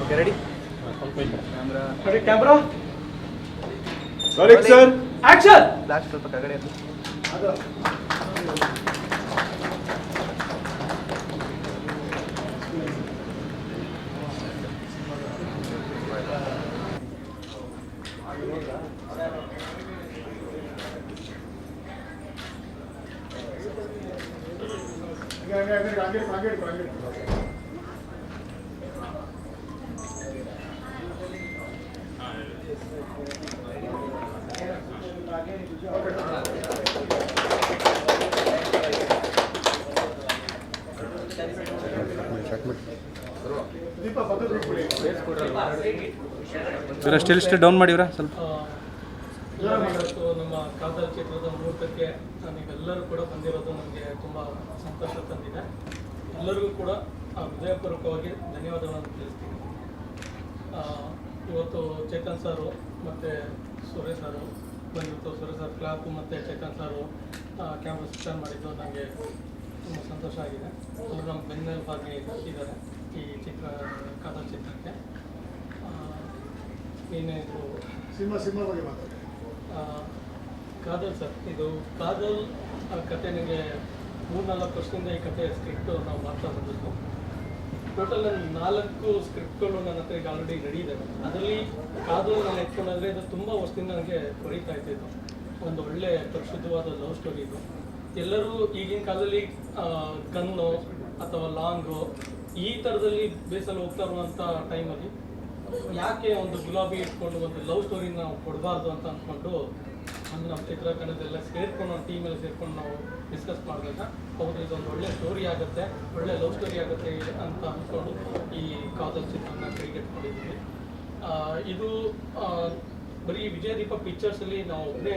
Okay ready ready camera ಸರಿ sir action last ಸ್ವಲ್ಪ ಕಗಡೆ ಇರ್ಲಿ. ಇವರ ಸ್ಟಿಲ್ ಸ್ಟಿಲ್ ಡೌನ್ ಮಾಡಿವ್ರಾ? ಸ್ವಲ್ಪ. ಇವತ್ತು ನಮ್ಮ ಕಾದಲ್ ಚಿತ್ರದ ಮುಹೂರ್ತಕ್ಕೆ ನೀವೆಲ್ಲರೂ ಕೂಡ ಬಂದಿರೋದು ನನಗೆ ತುಂಬ ಸಂತೋಷ ತಂದಿದೆ. ಎಲ್ಲರಿಗೂ ಕೂಡ ಹೃದಯಪೂರ್ವಕವಾಗಿ ಧನ್ಯವಾದಗಳನ್ನು ತಿಳಿಸ್ತೀನಿ. ಇವತ್ತು ಚೇತನ್ ಸರು ಮತ್ತು ಸುರೇಶ್ ಸರು ಬಂದಿತ್ತು ಸುರೇಶ್ ಸರ್ ಕ್ಲಾಪು ಮತ್ತು ಚೇತನ್ ಸರು ಕ್ಯಾಂಪಸ್ ಸ್ವಿಚ್ ಮಾಡಿದ್ದು ನನಗೆ ತುಂಬ ಸಂತೋಷ ಆಗಿದೆ. ಅವರು ನಮ್ಮ ಬೆನ್ನೆಲುಬಾಗಿ ಇದ್ದಾರೆ ಈ ಚಿತ್ರ ಕಾದಲ್ ಚಿತ್ರಕ್ಕೆ ನಿನ್ನೆ ಇದು ಸಿನಿಮಾ ಸಿನಿಮಾ ಬಗ್ಗೆ ಮಾತಾಡಿ. ಕಾದಲ್ ಸರ್ ಇದು ಕಾದಲ್ ಆ ಕತೆ ನನಗೆ ಮೂರ್ನಾಲ್ಕು ವರ್ಷದಿಂದ ಈ ಕತೆ ಸ್ಕ್ರಿಪ್ಟು ನಾವು ಮಾಡ್ತಾ ಬಂದಿದ್ದು. ಟೋಟಲ್ ನನ್ನ ನಾಲ್ಕು ಸ್ಕ್ರಿಪ್ಟ್ಗಳು ನನ್ನ ಹತ್ರ ಈಗ ಆಲ್ರೆಡಿ ರೆಡಿ ಇದ್ದಾವೆ ಅದರಲ್ಲಿ ಕಾದಲ್ ನಾನು ಎತ್ಕೊಂಡ್ರೆ ಇದು ತುಂಬ ವರ್ಷದಿಂದ ನನಗೆ ಕೊರೀತಾ ಇದ್ದಿದ್ದು. ಒಂದು ಒಳ್ಳೆ ಪರಿಶುದ್ಧವಾದ ಲವ್ ಸ್ಟೋರಿ ಇದು. ಎಲ್ಲರೂ ಈಗಿನ ಕಾಲದಲ್ಲಿ ಗನ್ನು ಅಥವಾ ಲಾಂಗು ಈ ಥರದಲ್ಲಿ ಬೇಸಲು ಹೋಗ್ತಾ ಇರುವಂಥ ಟೈಮಲ್ಲಿ ಯಾಕೆ ಒಂದು ಗುಲಾಬಿ ಇಟ್ಕೊಂಡು ಒಂದು ಲವ್ ಸ್ಟೋರಿನ ನಾವು ಕೊಡಬಾರ್ದು ಅಂತ ಅಂದ್ಕೊಂಡು ಒಂದು ನಮ್ಮ ಚಿತ್ರಕಂಡದೆಲ್ಲ ಸೇರ್ಕೊಂಡು ಒಂದು ಟೀಮಲ್ಲಿ ಸೇರ್ಕೊಂಡು ನಾವು ಡಿಸ್ಕಸ್ ಮಾಡಿದಾಗ ಹೌದು ಇದೊಂದು ಒಳ್ಳೆ ಸ್ಟೋರಿ ಆಗುತ್ತೆ ಒಳ್ಳೆ ಲವ್ ಸ್ಟೋರಿ ಆಗುತ್ತೆ ಅಂತ ಅಂದ್ಕೊಂಡು ಈ ಕಾದಲ್ ಚಿತ್ರನ ಆ, ಇದು ಬರೀ ವಿಜಯ ದೀಪ ಪಿಕ್ಚರ್ಸಲ್ಲಿ ನಾವು ಒಬ್ಬರೇ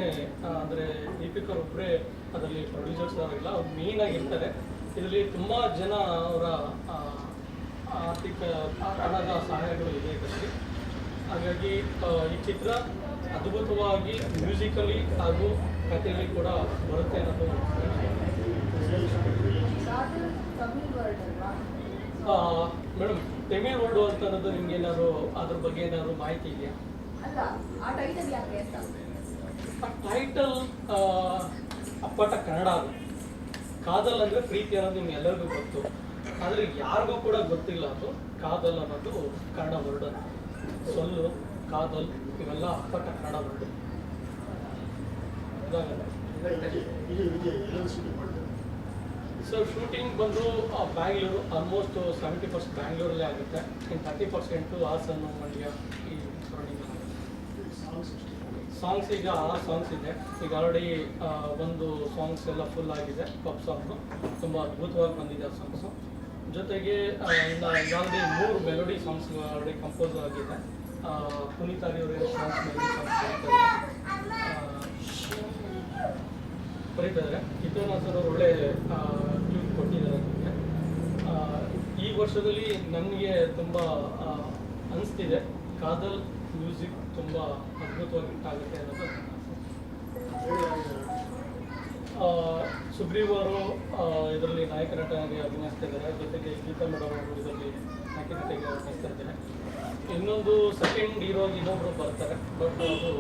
ಅಂದರೆ ದೀಪಿಕರ್ ಒಬ್ಬರೇ ಅದರಲ್ಲಿ ಪ್ರೊಡ್ಯೂಸರ್ಸ್ ಅವರೆಲ್ಲ ಅವ್ರು ಆಗಿರ್ತಾರೆ. ಇದರಲ್ಲಿ ತುಂಬ ಜನ ಅವರ ಆರ್ಥಿಕ ಹಣದ ಸಹಾಯಗಳು ಇದೆ ಇದರಲ್ಲಿ. ಹಾಗಾಗಿ ಈ ಚಿತ್ರ ಅದ್ಭುತವಾಗಿ ಮ್ಯೂಸಿಕಲಿ ಹಾಗೂ ಕಥೆಯಲ್ಲಿ ಕೂಡ ಬರುತ್ತೆ ಅನ್ನೋದು ಮೇಡಮ್ ತೆಮಿಳ್ ವರ್ಡು ಅಂತ ಅನ್ನೋದು ನಿಮ್ಗೆ ಏನಾದ್ರು ಅದ್ರ ಬಗ್ಗೆ ಏನಾದ್ರು ಮಾಹಿತಿ ಇದೆಯಾ? ಟೈಟಲ್ ಅಪ್ಪಟ ಕನ್ನಡ ಅದು. ಕಾದಲ್ ಅಂದರೆ ಪ್ರೀತಿ ಅನ್ನೋದು ನಿಮ್ಗೆ ಎಲ್ಲರಿಗೂ ಗೊತ್ತು. ಆದರೆ ಯಾರಿಗೂ ಕೂಡ ಗೊತ್ತಿಲ್ಲ ಅದು. ಕಾದಲ್ ಅನ್ನೋದು ಕನ್ನಡ ವರ್ಡ್ ಸೊಲ್ಲು, ಕಾದಲ್, ಇವೆಲ್ಲ ಅಪ್ಪಟ ಕನ್ನಡ ವರ್ಡ್ ಸರ್ ಶೂಟಿಂಗ್ ಬಂದು ಬ್ಯಾಂಗ್ಳೂರು ಆಲ್ಮೋಸ್ಟ್ ಸೆವೆಂಟಿ ಪರ್ಸೆಂಟ್ ಬ್ಯಾಂಗ್ಳೂರಲ್ಲೇ ಆಗುತ್ತೆ. ಇನ್ನು ತರ್ಟಿ ಪರ್ಸೆಂಟು ಹಾಸನ್ನು ಮಂಡ್ಯ, ಈ ಸಾಂಗ್ಸ್ ಈಗ, ಆ ಸಾಂಗ್ಸ್ ಇದೆ. ಈಗ ಆಲ್ರೆಡಿ ಒಂದು ಸಾಂಗ್ಸ್ ಎಲ್ಲ ಫುಲ್ ಆಗಿದೆ ಪಪ್ ಸಾಂಗ್ಸು ತುಂಬ ಅದ್ಭುತವಾಗಿ ಬಂದಿದೆ ಆ ಸಾಂಗ್ಸು ಜೊತೆಗೆ ಈಗಾಗಲೇ ಮೂರು ಮೆಲೋಡಿ ಸಾಂಗ್ಸ್ ಆಲ್ರೆಡಿ ಕಂಪೋಸ್ ಆಗಿದೆ. ಪುನೀತ್ ಅವರ ಸಾಂಗ್ಸ್ ಮೆಲೋಡಿ ಸಾಂಗ್ಸ್ ಬರೀತಾರೆ ಸರ್ ಅವ್ರು ಒಳ್ಳೆ ಟ್ಯೂನ್ ಕೊಟ್ಟಿದ್ದಾರೆ ನಮಗೆ. ಈ ವರ್ಷದಲ್ಲಿ ನನಗೆ ತುಂಬ ಅನಿಸ್ತಿದೆ. ಕಾದಲ್, ಮ್ಯೂಸಿಕ್ ತುಂಬ ಅದ್ಭುತವಾಗಿ ಆಗುತ್ತೆ ಅನ್ನೋದು ನನ್ನ. ಸುಗ್ರೀವ್ ಅವರು ಇದರಲ್ಲಿ ನಾಯಕ ನಟನಾಗಿ ಅಭಿನಯಿಸ್ತಾ ಇದ್ದಾರೆ ಜೊತೆಗೆ ಗೀತಾ ಮೇಡಮ್ ಅವರು ಇದರಲ್ಲಿ ನಾಯಕ ನಟಿಗೆ ಅಭಿನಯಿಸ್ತಾ ಇದ್ದಾರೆ ಇನ್ನೊಂದು ಸೆಕೆಂಡ್ ಹೀರೋ ಇನ್ನೊಬ್ಬರು ಬರ್ತಾರೆ. ಬಟ್ ಅದು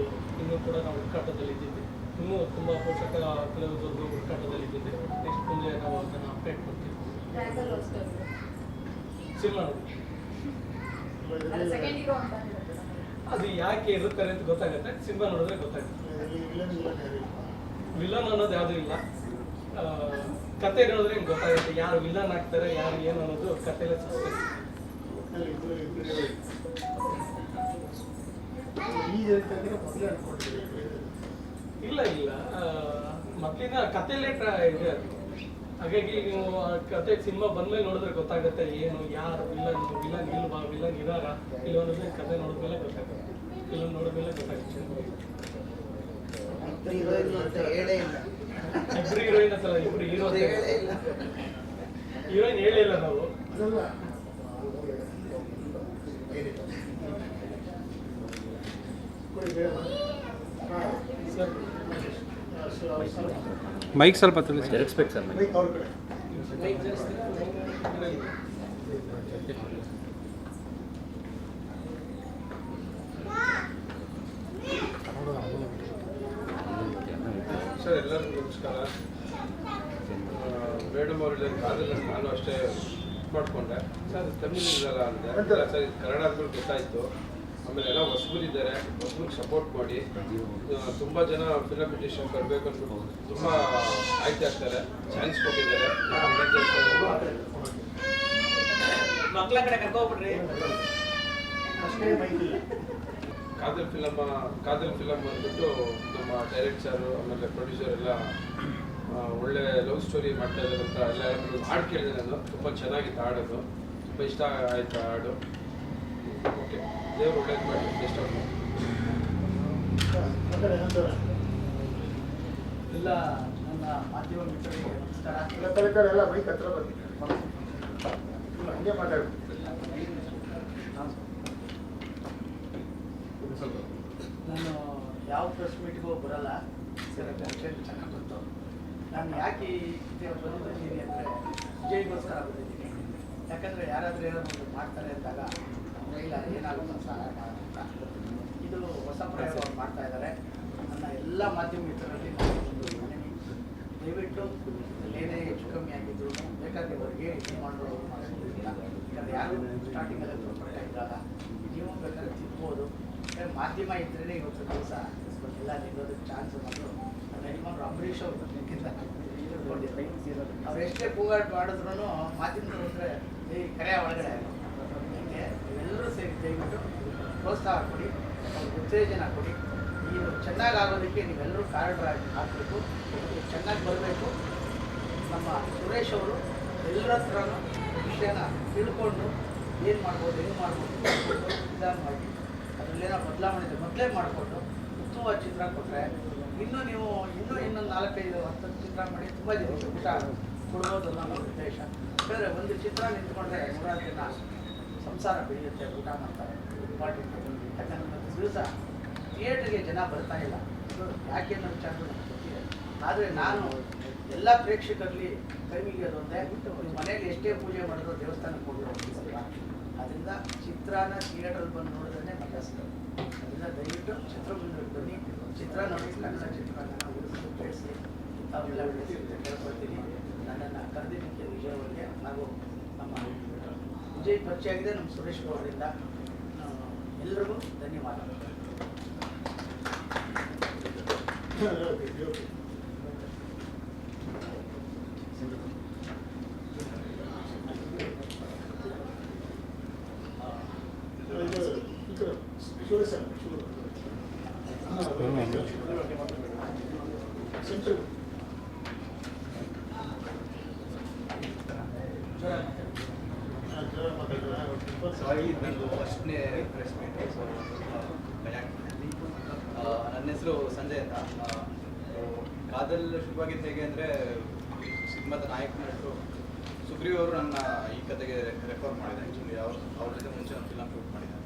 ಇನ್ನೂ ಕೂಡ ನಾವು ಹುಡುಕಾಟದಲ್ಲಿ ಇದ್ದೀವಿ. ಇನ್ನೂ ತುಂಬ ಪೋಷಕ ಕೆಲವೊಂದು ಹುಡುಕಾಟದಲ್ಲಿ ಇದ್ದೀವಿ. ನೆಕ್ಸ್ಟ್ ಮುಂದೆ ನಾವು ಅದನ್ನು ಅಪ್ಡೇಟ್ ಕೊಡ್ತೀವಿ ಸಿನಿಮಾ ಅದು ಯಾಕೆ ಇರುತ್ತಾರೆ ಅಂತ ಗೊತ್ತಾಗುತ್ತೆ. ಸಿನಿಮಾ ನೋಡಿದ್ರೆ ಗೊತ್ತಾಗುತ್ತೆ. ವಿಲನ್ ಇಲ್ಲ ಅನ್ನೋದು ಯಾವುದೂ ಇಲ್ಲ. ಆ, ಕತೆ ಹೇಳಿದ್ರೆ ನಿಮ್ಗೆ ಗೊತ್ತಾಗುತ್ತೆ ಯಾರು ವಿಲನ್ ಆಗ್ತಾರೆ ಯಾರು ಏನು ಅನ್ನೋದು ಕತೆಲೇ ಇಲ್ಲ ಇಲ್ಲ. ಕತೆಯಲ್ಲೇ ಟ್ರಾ ಇದೆ ಹಾಗಾಗಿ ನೀವು ಕತೆ ಸಿನಿಮಾ ಬಂದ್ಮೇಲೆ ನೋಡಿದ್ರೆ ಗೊತ್ತಾಗುತ್ತೆ ಏನು ಯಾರು ವಿಲನ್ ವಿಲನ್ ಇಲ್ವಾ ವಿಲನ್ ಇದಾರ ಇಲ್ಲ ಅನ್ನೋದು ಕತೆ ನೋಡಿದ್ಮೇಲೆ ಗೊತ್ತಾಗುತ್ತೆ. ಫಿಲಮ್ ನೋಡಿದ್ಮೇಲೆ ಗೊತ್ತಾಗುತ್ತೆ. ಹೇಳೇ ಇಲ್ಲ ಇಬ್ರು ಹೀರೋಯಿನ್ ಹತ್ರ ಇಬ್ರು ಹೀರೋ ಹೇಳೇ ಇಲ್ಲ ಹೀರೋಯಿನ್ ಹೇಳಿಲ್ಲ ನಾವು ಅದಲ್ಲ ಏನಿಲ್ಲ ಕೊಡಿ ಬೇಡ ಹಾಂ ಸರ್ ಮೈಕ್ ಸ್ವಲ್ಪ ತಿಳಿಸಿ ಜರುಗಿಸ್ಬೇಕು ಸರ್ ಬೈಕ್ ಅವ್ರ ಕಡೆ ನಮಸ್ಕಾರ ಮೇಡಮ್ ಅವ್ರ ನಾನು ಅಷ್ಟೇ ಮಾಡಿಕೊಂಡೆ. ಸರ್ ತಮಿಳು ಇರಲ್ಲ ಅಂದೆ. ಸರ್ ಇದು ಕನ್ನಡ ಅಂದ್ಮೇಲೆ ಗೊತ್ತಾಯಿತು. ಆಮೇಲೆ ಎಲ್ಲ ಹೊಸಬರಿದ್ದಾರೆ ಹೊಸಬ್ರಿಗೆ ಸಪೋರ್ಟ್ ಮಾಡಿ. ತುಂಬ ಜನ ಫಿಲಮ್ ಪಿಟಿಷನ್ ಬರಬೇಕು ಅಂದ್ಬಿಟ್ಟು ತುಂಬ ಆಯ್ಕೆ ಆಗ್ತಾರೆ. ಚಾನ್ಸ್ ಕೊಟ್ಟಿದ್ದಾರೆ. ಮಕ್ಕಳ ಕಡೆ ಕಾದಲ್ ಫಿಲಮ್ ಕಾದಲ್ ಫಿಲಮ್ ಬಂದ್ಬಿಟ್ಟು ನಮ್ಮ ಡೈರೆಕ್ಟರ್ ಆಮೇಲೆ ಪ್ರೊಡ್ಯೂಸರ್ ಎಲ್ಲ ಒಳ್ಳೆ ಲವ್ ಸ್ಟೋರಿ ಮಾಡ್ತಾ ಇದ್ದಾರೆ ಅಂತ ಎಲ್ಲ ಹಾಡು ಕೇಳಿದೆ ನಾನು. ತುಂಬ ಚೆನ್ನಾಗಿತ್ತು ಹಾಡೋದು. ತುಂಬ ಇಷ್ಟ ಆಯಿತು ಹಾಡು. ಓಕೆ ದೇವ್ರು ಒಳ್ಳೇದು ಮಾಡಿ ಬೆಸ್ಟ್ ಆಫ್ ಎಲ್ಲ ನನ್ನ ಮಾಧ್ಯಮ ಮಿತ್ರರಿಗೆ ನಮಸ್ಕಾರ. ಎಲ್ಲ ಮೈಕ್ ಹತ್ರ ಬರ್ತೀನಿ. ಇಲ್ಲ, ಹಂಗೆ ಇದು ನಾನು ಯಾವ ಪ್ರೆಸ್ ಮೀಟಿಗೂ ಬರಲ್ಲ. ಚೆನ್ನಾಗಿ ಬಂತು ನಾನು ಯಾಕೆ ಬಂದಿದ್ದೀನಿ ಅಂದರೆ ವಿಜಯ್ಗೋಸ್ಕರ ಬಂದಿದ್ದೀನಿ. ಯಾಕಂದರೆ ಯಾರಾದರೂ ಏನಾದರೂ ಮಾಡ್ತಾರೆ ಅಂದಾಗ ಇಲ್ಲ ಏನಾಗುತ್ತೆ ಸಹಾಯ ಅಂತ. ಇದು ಹೊಸ ಪ್ರಯೋಗ ಮಾಡ್ತಾ ಇದ್ದಾರೆ. ನನ್ನ ಎಲ್ಲ ಮಾಧ್ಯಮ ಮಿತ್ರರಲ್ಲಿ ದಯವಿಟ್ಟು ಏನೇ ಹೆಚ್ಚು ಕಮ್ಮಿ ಆಗಿದ್ರು ಬೇಕಾದ್ರೆ ಅವ್ರಿಗೆ ಇದು ಮಾಡೋದು ಯಾಕಂದರೆ ಯಾರು ಸ್ಟಾರ್ಟಿಂಗಲ್ಲಿ ತೊಗೊಂಡ್ರೆ ಇದ್ದಾಗ ನೀವು ಬೇಕಾದ್ರೆ ತಿನ್ಬೋದು. ಮಾಧ್ಯಮ ಇದ್ರೇ ಇವತ್ತು ದಿವಸ ಎಲ್ಲ ನಿಲ್ಲೋದಕ್ಕೆ ಚಾನ್ಸ್ ಅನ್ನೋದು ನನ್ನ ಯಜಮಾನರು ಅಂಬರೀಷ್ ಅವರು ಅವ್ರು ಎಷ್ಟೇ ಕೂಗಾಟ ಮಾಡಿದ್ರು ಮಾತಿನ ಹೋದ್ರೆ ಈ ಕರೆಯ ಒಳಗಡೆ ನಿಮಗೆ ಎಲ್ಲರೂ ಸೇರಿ ದಯವಿಟ್ಟು ಪ್ರೋತ್ಸಾಹ ಕೊಡಿ ಉತ್ತೇಜನ ಕೊಡಿ. ಇದು ಚೆನ್ನಾಗಿ ಆಗೋದಕ್ಕೆ ನೀವೆಲ್ಲರೂ ಕಾರಣರಾಗಿ ಹಾಕಬೇಕು ಚೆನ್ನಾಗಿ ಬರಬೇಕು. ನಮ್ಮ ಸುರೇಶ್ ಅವರು ಎಲ್ಲರ ಹತ್ರನೂ ವಿಷಯನ ತಿಳ್ಕೊಂಡು ಏನು ಮಾಡ್ಬೋದು, ಹೆಂಗೆ ಮಾಡ್ಬೋದು ನಿಧಾನವಾಗಿ ಅದರಲ್ಲೇನೋ ಬದಲಾವಣೆ ಇದೆ. ಮೊದಲೇ ಮಾಡಿಕೊಂಡು ಉತ್ತಮವಾದ ಚಿತ್ರ ಕೊಟ್ಟರೆ ಇನ್ನೂ ನೀವು ಇನ್ನೂ ಇನ್ನೊಂದು ನಾಲ್ಕೈದು ಹತ್ತು ಚಿತ್ರ ಮಾಡಿ ತುಂಬ ಜನಕ್ಕೆ ಊಟ ಕೊಡ್ಬೋದು ಅನ್ನೋ ಉದ್ದೇಶ. ಬೇರೆ ಒಂದು ಚಿತ್ರ ನಿಂತ್ಕೊಂಡ್ರೆ ನೂರಾರು ಜನ ಸಂಸಾರ ಬೆಳೆಯುತ್ತೆ, ಊಟ ಮಾಡ್ತಾರೆ ಇಂಪಾರ್ಟೆಂಟ್ ಯಾಕಂದ್ರೆ ದಿವಸ ಥಿಯೇಟ್ರಿಗೆ ಜನ ಬರ್ತಾ ಇಲ್ಲ. ಯಾಕೆ ಅನ್ನೋ ವಿಚಾರ ಆದರೆ ನಾನು ಎಲ್ಲ ಪ್ರೇಕ್ಷಕರಲ್ಲಿ ಕೈಮಿಗೆ ಅದೊಂದೇ ಮನೆಯಲ್ಲಿ ಎಷ್ಟೇ ಪೂಜೆ ಮಾಡಿದ್ರು ದೇವಸ್ಥಾನಕ್ಕೆ ಹೋಗಿ ಹೋಗ್ತೀವಲ್ವ ಅದರಿಂದ ಚಿತ್ರನ ಥಿಯೇಟ್ರಲ್ಲಿ ಬಂದು ನೋಡಿದ್ರೆ ಮಜಾ ಸಿಗುತ್ತೆ ಅದರಿಂದ ದಯವಿಟ್ಟು ಚಿತ್ರಮಂದಿರಕ್ಕೆ ಬನ್ನಿ. ಚಿತ್ರ ನೋಡಿ ಕನ್ನಡ ಚಿತ್ರನ ಉಳಿಸಿ ಬೆಳೆಸಿ ತಾವೆಲ್ಲ ಕೇಳ್ಕೊಳ್ತೀನಿ. ನನ್ನನ್ನು ಕರೆದಿದ್ದಕ್ಕೆ ವಿಜಯ್ ಅವರಿಗೆ ಹಾಗೂ ನಮ್ಮ ವಿಜಯ್ ಪರಿಚಯ ಆಗಿದೆ ನಮ್ಮ ಸುರೇಶ್ ಅವರಿಂದ. ಎಲ್ರಿಗೂ ಧನ್ಯವಾದಗಳು ಓಕೆ ಓಕೆ ಇದು ಇದು ಸುರೇಶ್ ಅಲ್ಲ, ಶುರು. ಹಾ, ಸೆಂಟ್ರಲ್ ಹಾ, ಜೋರ ಮಾತಾಡ್ತೀರಾ? ಸ್ವಲ್ಪ ಸಾರಿ ನಂದು ಫಸ್ಟ್ನೇ ಪ್ರೆಸ್ ಮೀಟ್ ಸೊ ಭಯ ಆಗ್ತಿದೆ. ಆ, ನನ್ನ ಹೆಸರು ಸಂಜಯ್ ಅಂತ ಆ, ಸೊ ಕಾದಲ್ ಶುರುವಾಗಿದ್ದು ಹೇಗೆ ಅಂದರೆ ಸಿನಿಮಾದ ನಾಯಕ ನಟರು ಸುಗ್ರೀವ್ ಅವರು ನನ್ನ ಈ ಕತೆಗೆ ರೆಫರ್ ಮಾಡಿದ್ದಾರೆ ಆ್ಯಕ್ಚುಲಿ ಅವ್ರು ಅವ್ರ ಜೊತೆ ಮುಂಚೆ ಒಂದು ಫಿಲಮ್ ಶೂಟ್ ಮಾಡಿದ್ದಾರೆ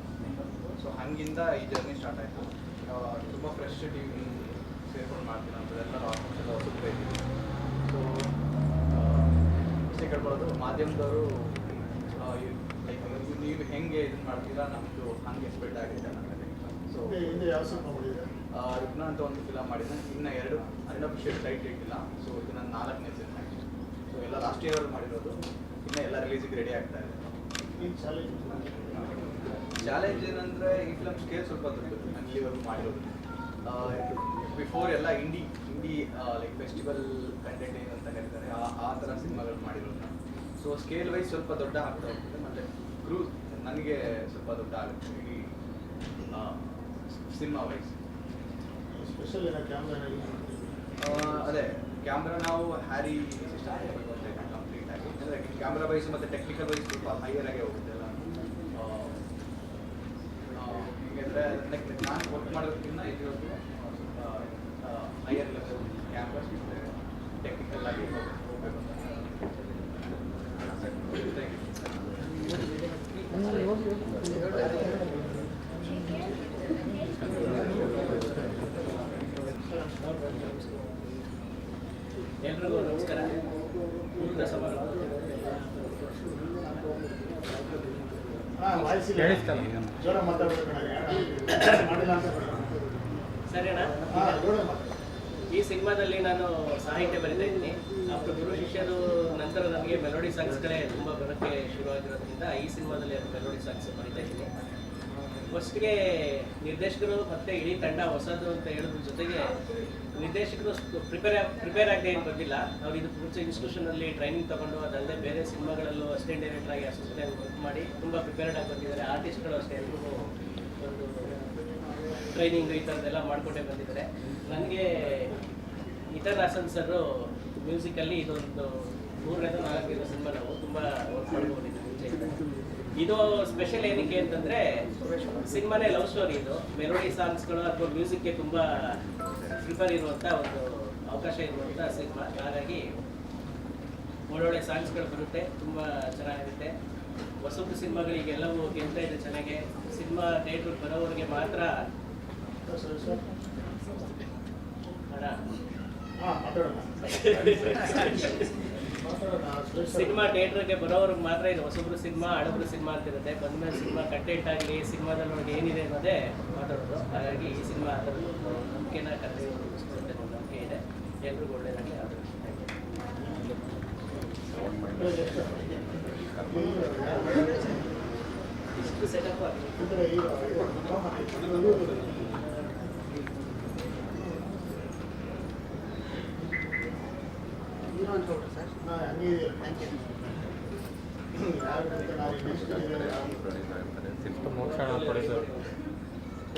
ಸೊ ಹಂಗಿಂದ ಈ ಜರ್ನಿ ಸ್ಟಾರ್ಟ್ ಆಯಿತು ತುಂಬ ಫ್ರೆಶ್ ಟೀಮ್ ಸೇರ್ಕೊಂಡು ಮಾಡ್ತೀನಿ ಅಂತೆಲ್ಲ ಆಲ್ಮೋಸ್ಟ್ ಎಲ್ಲ ಹೊಸಬ್ರೇ ಇದ್ದೀವಿ ಸೊ ಅಷ್ಟೇ ಕೇಳ್ಕೊಳ್ಳೋದು ಮಾಧ್ಯಮದವರು ನೀವು ಹೆಂಗೆ ಇದನ್ನ ಮಾಡ್ತೀರಾ ನಮ್ಮದು ಹಂಗೆ ಸ್ಪ್ರೆಡ್ ಆಗಿದೆ ಸೊ ಹಿಂದೆ ಯಾವ ಸಿನಿಮಾ ಮಾಡಿದ್ರೆ? ರುಗ್ನ ಅಂತ ಒಂದು ಫಿಲಮ್ ಮಾಡಿದ್ದೆ. ಇನ್ನು ಎರಡು ಅನ್ಅಫಿಷಿಯಲ್ ಟೈಟ್ ಇಟ್ಟಿಲ್ಲ. ಸೊ ಇದು ನನ್ನ ನಾಲ್ಕನೇ ಸಿನಿಮಾ ಸೊ ಎಲ್ಲ ಲಾಸ್ಟ್ ಇಯರ್ ಮಾಡಿರೋದು. ಇನ್ನು ಎಲ್ಲ ರಿಲೀಸಿಗೆ ರೆಡಿ ಆಗ್ತಾ ಇದೆ. ಈ ಚಾಲೆಂಜ್ ಚಾಲೆಂಜ್ ಏನಂದರೆ ಈ ಫಿಲಮ್ ಸ್ಕೇಲ್ ಸ್ವಲ್ಪ ದೊಡ್ಡದು. ನಾನು ಇಲ್ಲಿವರೆಗೂ ಮಾಡಿರೋದು. ಬಿಫೋರ್ ಎಲ್ಲ indie indie like festival content ಏನಂತ ಹೇಳ್ತಾರೆ ಆ ಆ ಥರ ಸಿನಿಮಾಗಳು ಮಾಡಿರೋದು. ಸೊ ಸ್ಕೇಲ್ ವೈಸ್ ಸ್ವಲ್ಪ ದೊಡ್ಡ ಆಗ್ತಾ ಹೋಗ್ತದೆ ಮತ್ತೆ ಕ್ರೂ ನನಗೆ ಸ್ವಲ್ಪ ದೊಡ್ಡ ಆಗುತ್ತೆ ಈ ಸಿನಿಮಾ ವೈಸ್ ಸ್ಪೆಷಲ್ ಅದೇ ಕ್ಯಾಮ್ರಾ ನಾವು ಹ್ಯಾರಿ ಸಿಸ್ಟಮ್ ಕಂಪ್ಲೀಟ್ ಆಗಿ. ಅಂದರೆ ಕ್ಯಾಮ್ರಾ ವೈಸ್ ಮತ್ತು ಟೆಕ್ನಿಕಲ್ ವೈಸ್ ಸ್ವಲ್ಪ ಹೈಯರ್ ಆಗೇ ಹೋಗುತ್ತೆ ಎಲ್ಲ ಹೇಗೆಂದರೆ ಲೈಕ್ ನಾನು ವರ್ಕ್ ಮಾಡೋದಕ್ಕಿಂತ ಇಲ್ಲಿವರೆಗೂ ಸ್ವಲ್ಪ ಹೈಯರ್ ಲೆವೆಲ್ ಕ್ಯಾಮ್ರಾಸ್ ಟೆಕ್ನಿಕಲ್ ಆಗಿ ಹೋಗ್ಬೇಕು ಅಂತ ಥ್ಯಾಂಕ್ ಯು ಎಲ್ರಿಗೂ ನಮಸ್ಕಾರ ಪೂರ್ಣ ಸಭಾಗಳು ಹಾಂ ವಾಯ್ಸ್ ಇಲ್ಲ ಕೇಳಿಸ್ತಲ್ಲ? ಜೋರ ಮಾತಾಡ್ಬೇಕು ನನಗೆ ಮಾಡಿಲ್ಲ ಅಂತ ಬೇಡ. ಸರಿನಾ ಹಾಂ ಜೋರ ಮಾತಾಡು ಈ ಸಿನಿಮಾದಲ್ಲಿ ನಾನು ಸಾಹಿತ್ಯ ಬರಿತಾ ಇದ್ದೀನಿ ಅಪ್ಪ ಗುರು ಶಿಷ್ಯರು ನಂತರ ನನಗೆ ಮೆಲೋಡಿ ಸಾಂಗ್ಸ್ಗಳೇ ತುಂಬ ಬರೋಕ್ಕೆ ಶುರುವಾಗಿರೋದ್ರಿಂದ ಈ ಸಿನಿಮಾದಲ್ಲಿ ಅದು ಮೆಲೋಡಿ ಸಾಂಗ್ಸ್ ಬರಿತಾ ಇದ್ದೀನಿ. ಫಸ್ಟ್ಗೆ ನಿರ್ದೇಶಕರು ಮತ್ತೆ ಇಡೀ ತಂಡ ಹೊಸದು ಅಂತ ಹೇಳೋದ್ರ ಜೊತೆಗೆ ನಿರ್ದೇಶಕರು ಪ್ರಿಪೇರ್ ಪ್ರಿಪೇರ್ ಆಗದೆ ಏನು ಬಂದಿಲ್ಲ. ಅವ್ರು ಇದು ಮುಂಚೆ ಇನ್ಸ್ಟಿಟ್ಯೂಷನಲ್ಲಿ ಟ್ರೈನಿಂಗ್ ತಗೊಂಡು ಅದಲ್ಲದೆ ಬೇರೆ ಸಿನಿಮಾಗಳಲ್ಲೂ ಅಸಿಸ್ಟೆಂಟ್ ಡೈರೆಕ್ಟರ್ ಆಗಿ ಅಸಿಸ್ಟೆಂಟ್ ವರ್ಕ್ ಮಾಡಿ ತುಂಬ ಪ್ರಿಪೇರ್ಡ್ ಆಗಿ ಬಂದಿದ್ದಾರೆ. ಆರ್ಟಿಸ್ಟ್ಗಳು ಅಷ್ಟೇ, ಎಲ್ರಿಗೂ ಒಂದು ಟ್ರೈನಿಂಗ್ ಈ ಥರದ್ದೆಲ್ಲ ಮಾಡಿಕೊಂಡೇ ಬಂದಿದ್ದಾರೆ. ನನಗೆ ಇತರ ಹಾಸನ್ ಸರ್ ಮ್ಯೂಸಿಕಲ್ಲಿ ಇದೊಂದು ಮೂರನೇದು ನಾಲ್ಕೈದು ಸಿನಿಮಾ ನಾವು ತುಂಬ ವರ್ಕ್ ಮಾಡ್ಕೊಂಡಿದ್ದೀವಿ ಇದು ಸ್ಪೆಷಲ್ ಏನಕ್ಕೆ ಅಂತಂದ್ರೆ ಸಿನಿಮಾನೇ ಲವ್ ಸ್ಟೋರಿ ಇದು. ಮೆಲೋಡಿ ಸಾಂಗ್ಸ್ಗಳು ಅಥವಾ ಮ್ಯೂಸಿಕ್ಗೆ ತುಂಬ ಪ್ರಿಫರ್ ಇರುವಂತ ಒಂದು ಅವಕಾಶ ಇರುವಂತ ಸಿನಿಮಾ. ಹಾಗಾಗಿ ಒಳ್ಳೊಳ್ಳೆ ಸಾಂಗ್ಸ್ಗಳು ಬರುತ್ತೆ ತುಂಬ ಚೆನ್ನಾಗಿರುತ್ತೆ. ಹೊಸಬ್ರು ಸಿನಿಮಾಗಳಿಗೆಲ್ಲವೂ ಗೆಲ್ತಾ ಇದೆ ಚೆನ್ನಾಗೆ. ಸಿನಿಮಾ ಥಿಯೇಟರ್ ಬರೋವ್ರಿಗೆ ಮಾತ್ರ ಅಣ್ಣ. ಸಿನಿಮಾ ಥಿಯೇಟ್ರಿಗೆ ಬರೋವ್ರಿಗೆ ಮಾತ್ರ ಇದು ಹೊಸಬ್ರು ಸಿನಿಮಾ, ಹಳಬ್ರು ಸಿನಿಮಾ ಅಂತ ಇರುತ್ತೆ ಬಂದ್ಮೇಲೆ ಸಿನಿಮಾ ಕಂಟೆಂಟ್ ಆಗಲಿ, ಸಿನಿಮಾದಲ್ಲಿ ನೋಡಿ ಏನಿದೆ ಅನ್ನೋದೇ ಮಾತಾಡೋದು. ಹಾಗಾಗಿ ಈ ಸಿನಿಮಾ ಅದರ ನಂಬಿಕೆನ ಕರೆದು ನಂಬಿಕೆ ಇದೆ. ಎಲ್ರಿಗೂ ಒಳ್ಳೆಯದಾಗಲಿ ಆದರೂ ಇಷ್ಟು ಸೆಟಪ್ ಆಗಿದೆ ಅಂದ್ರೆ ಈಗ ಹೀರೋ ಅಂತ ಹೇಳ್ಬಿಟ್ರೆ ಸರ್ ಹಾಂ ಹಂಗೆ ಇದೆ ಥ್ಯಾಂಕ್ ಯು ಯಾರು ಅಂತ ನಾವು ನೆಕ್ಸ್ಟ್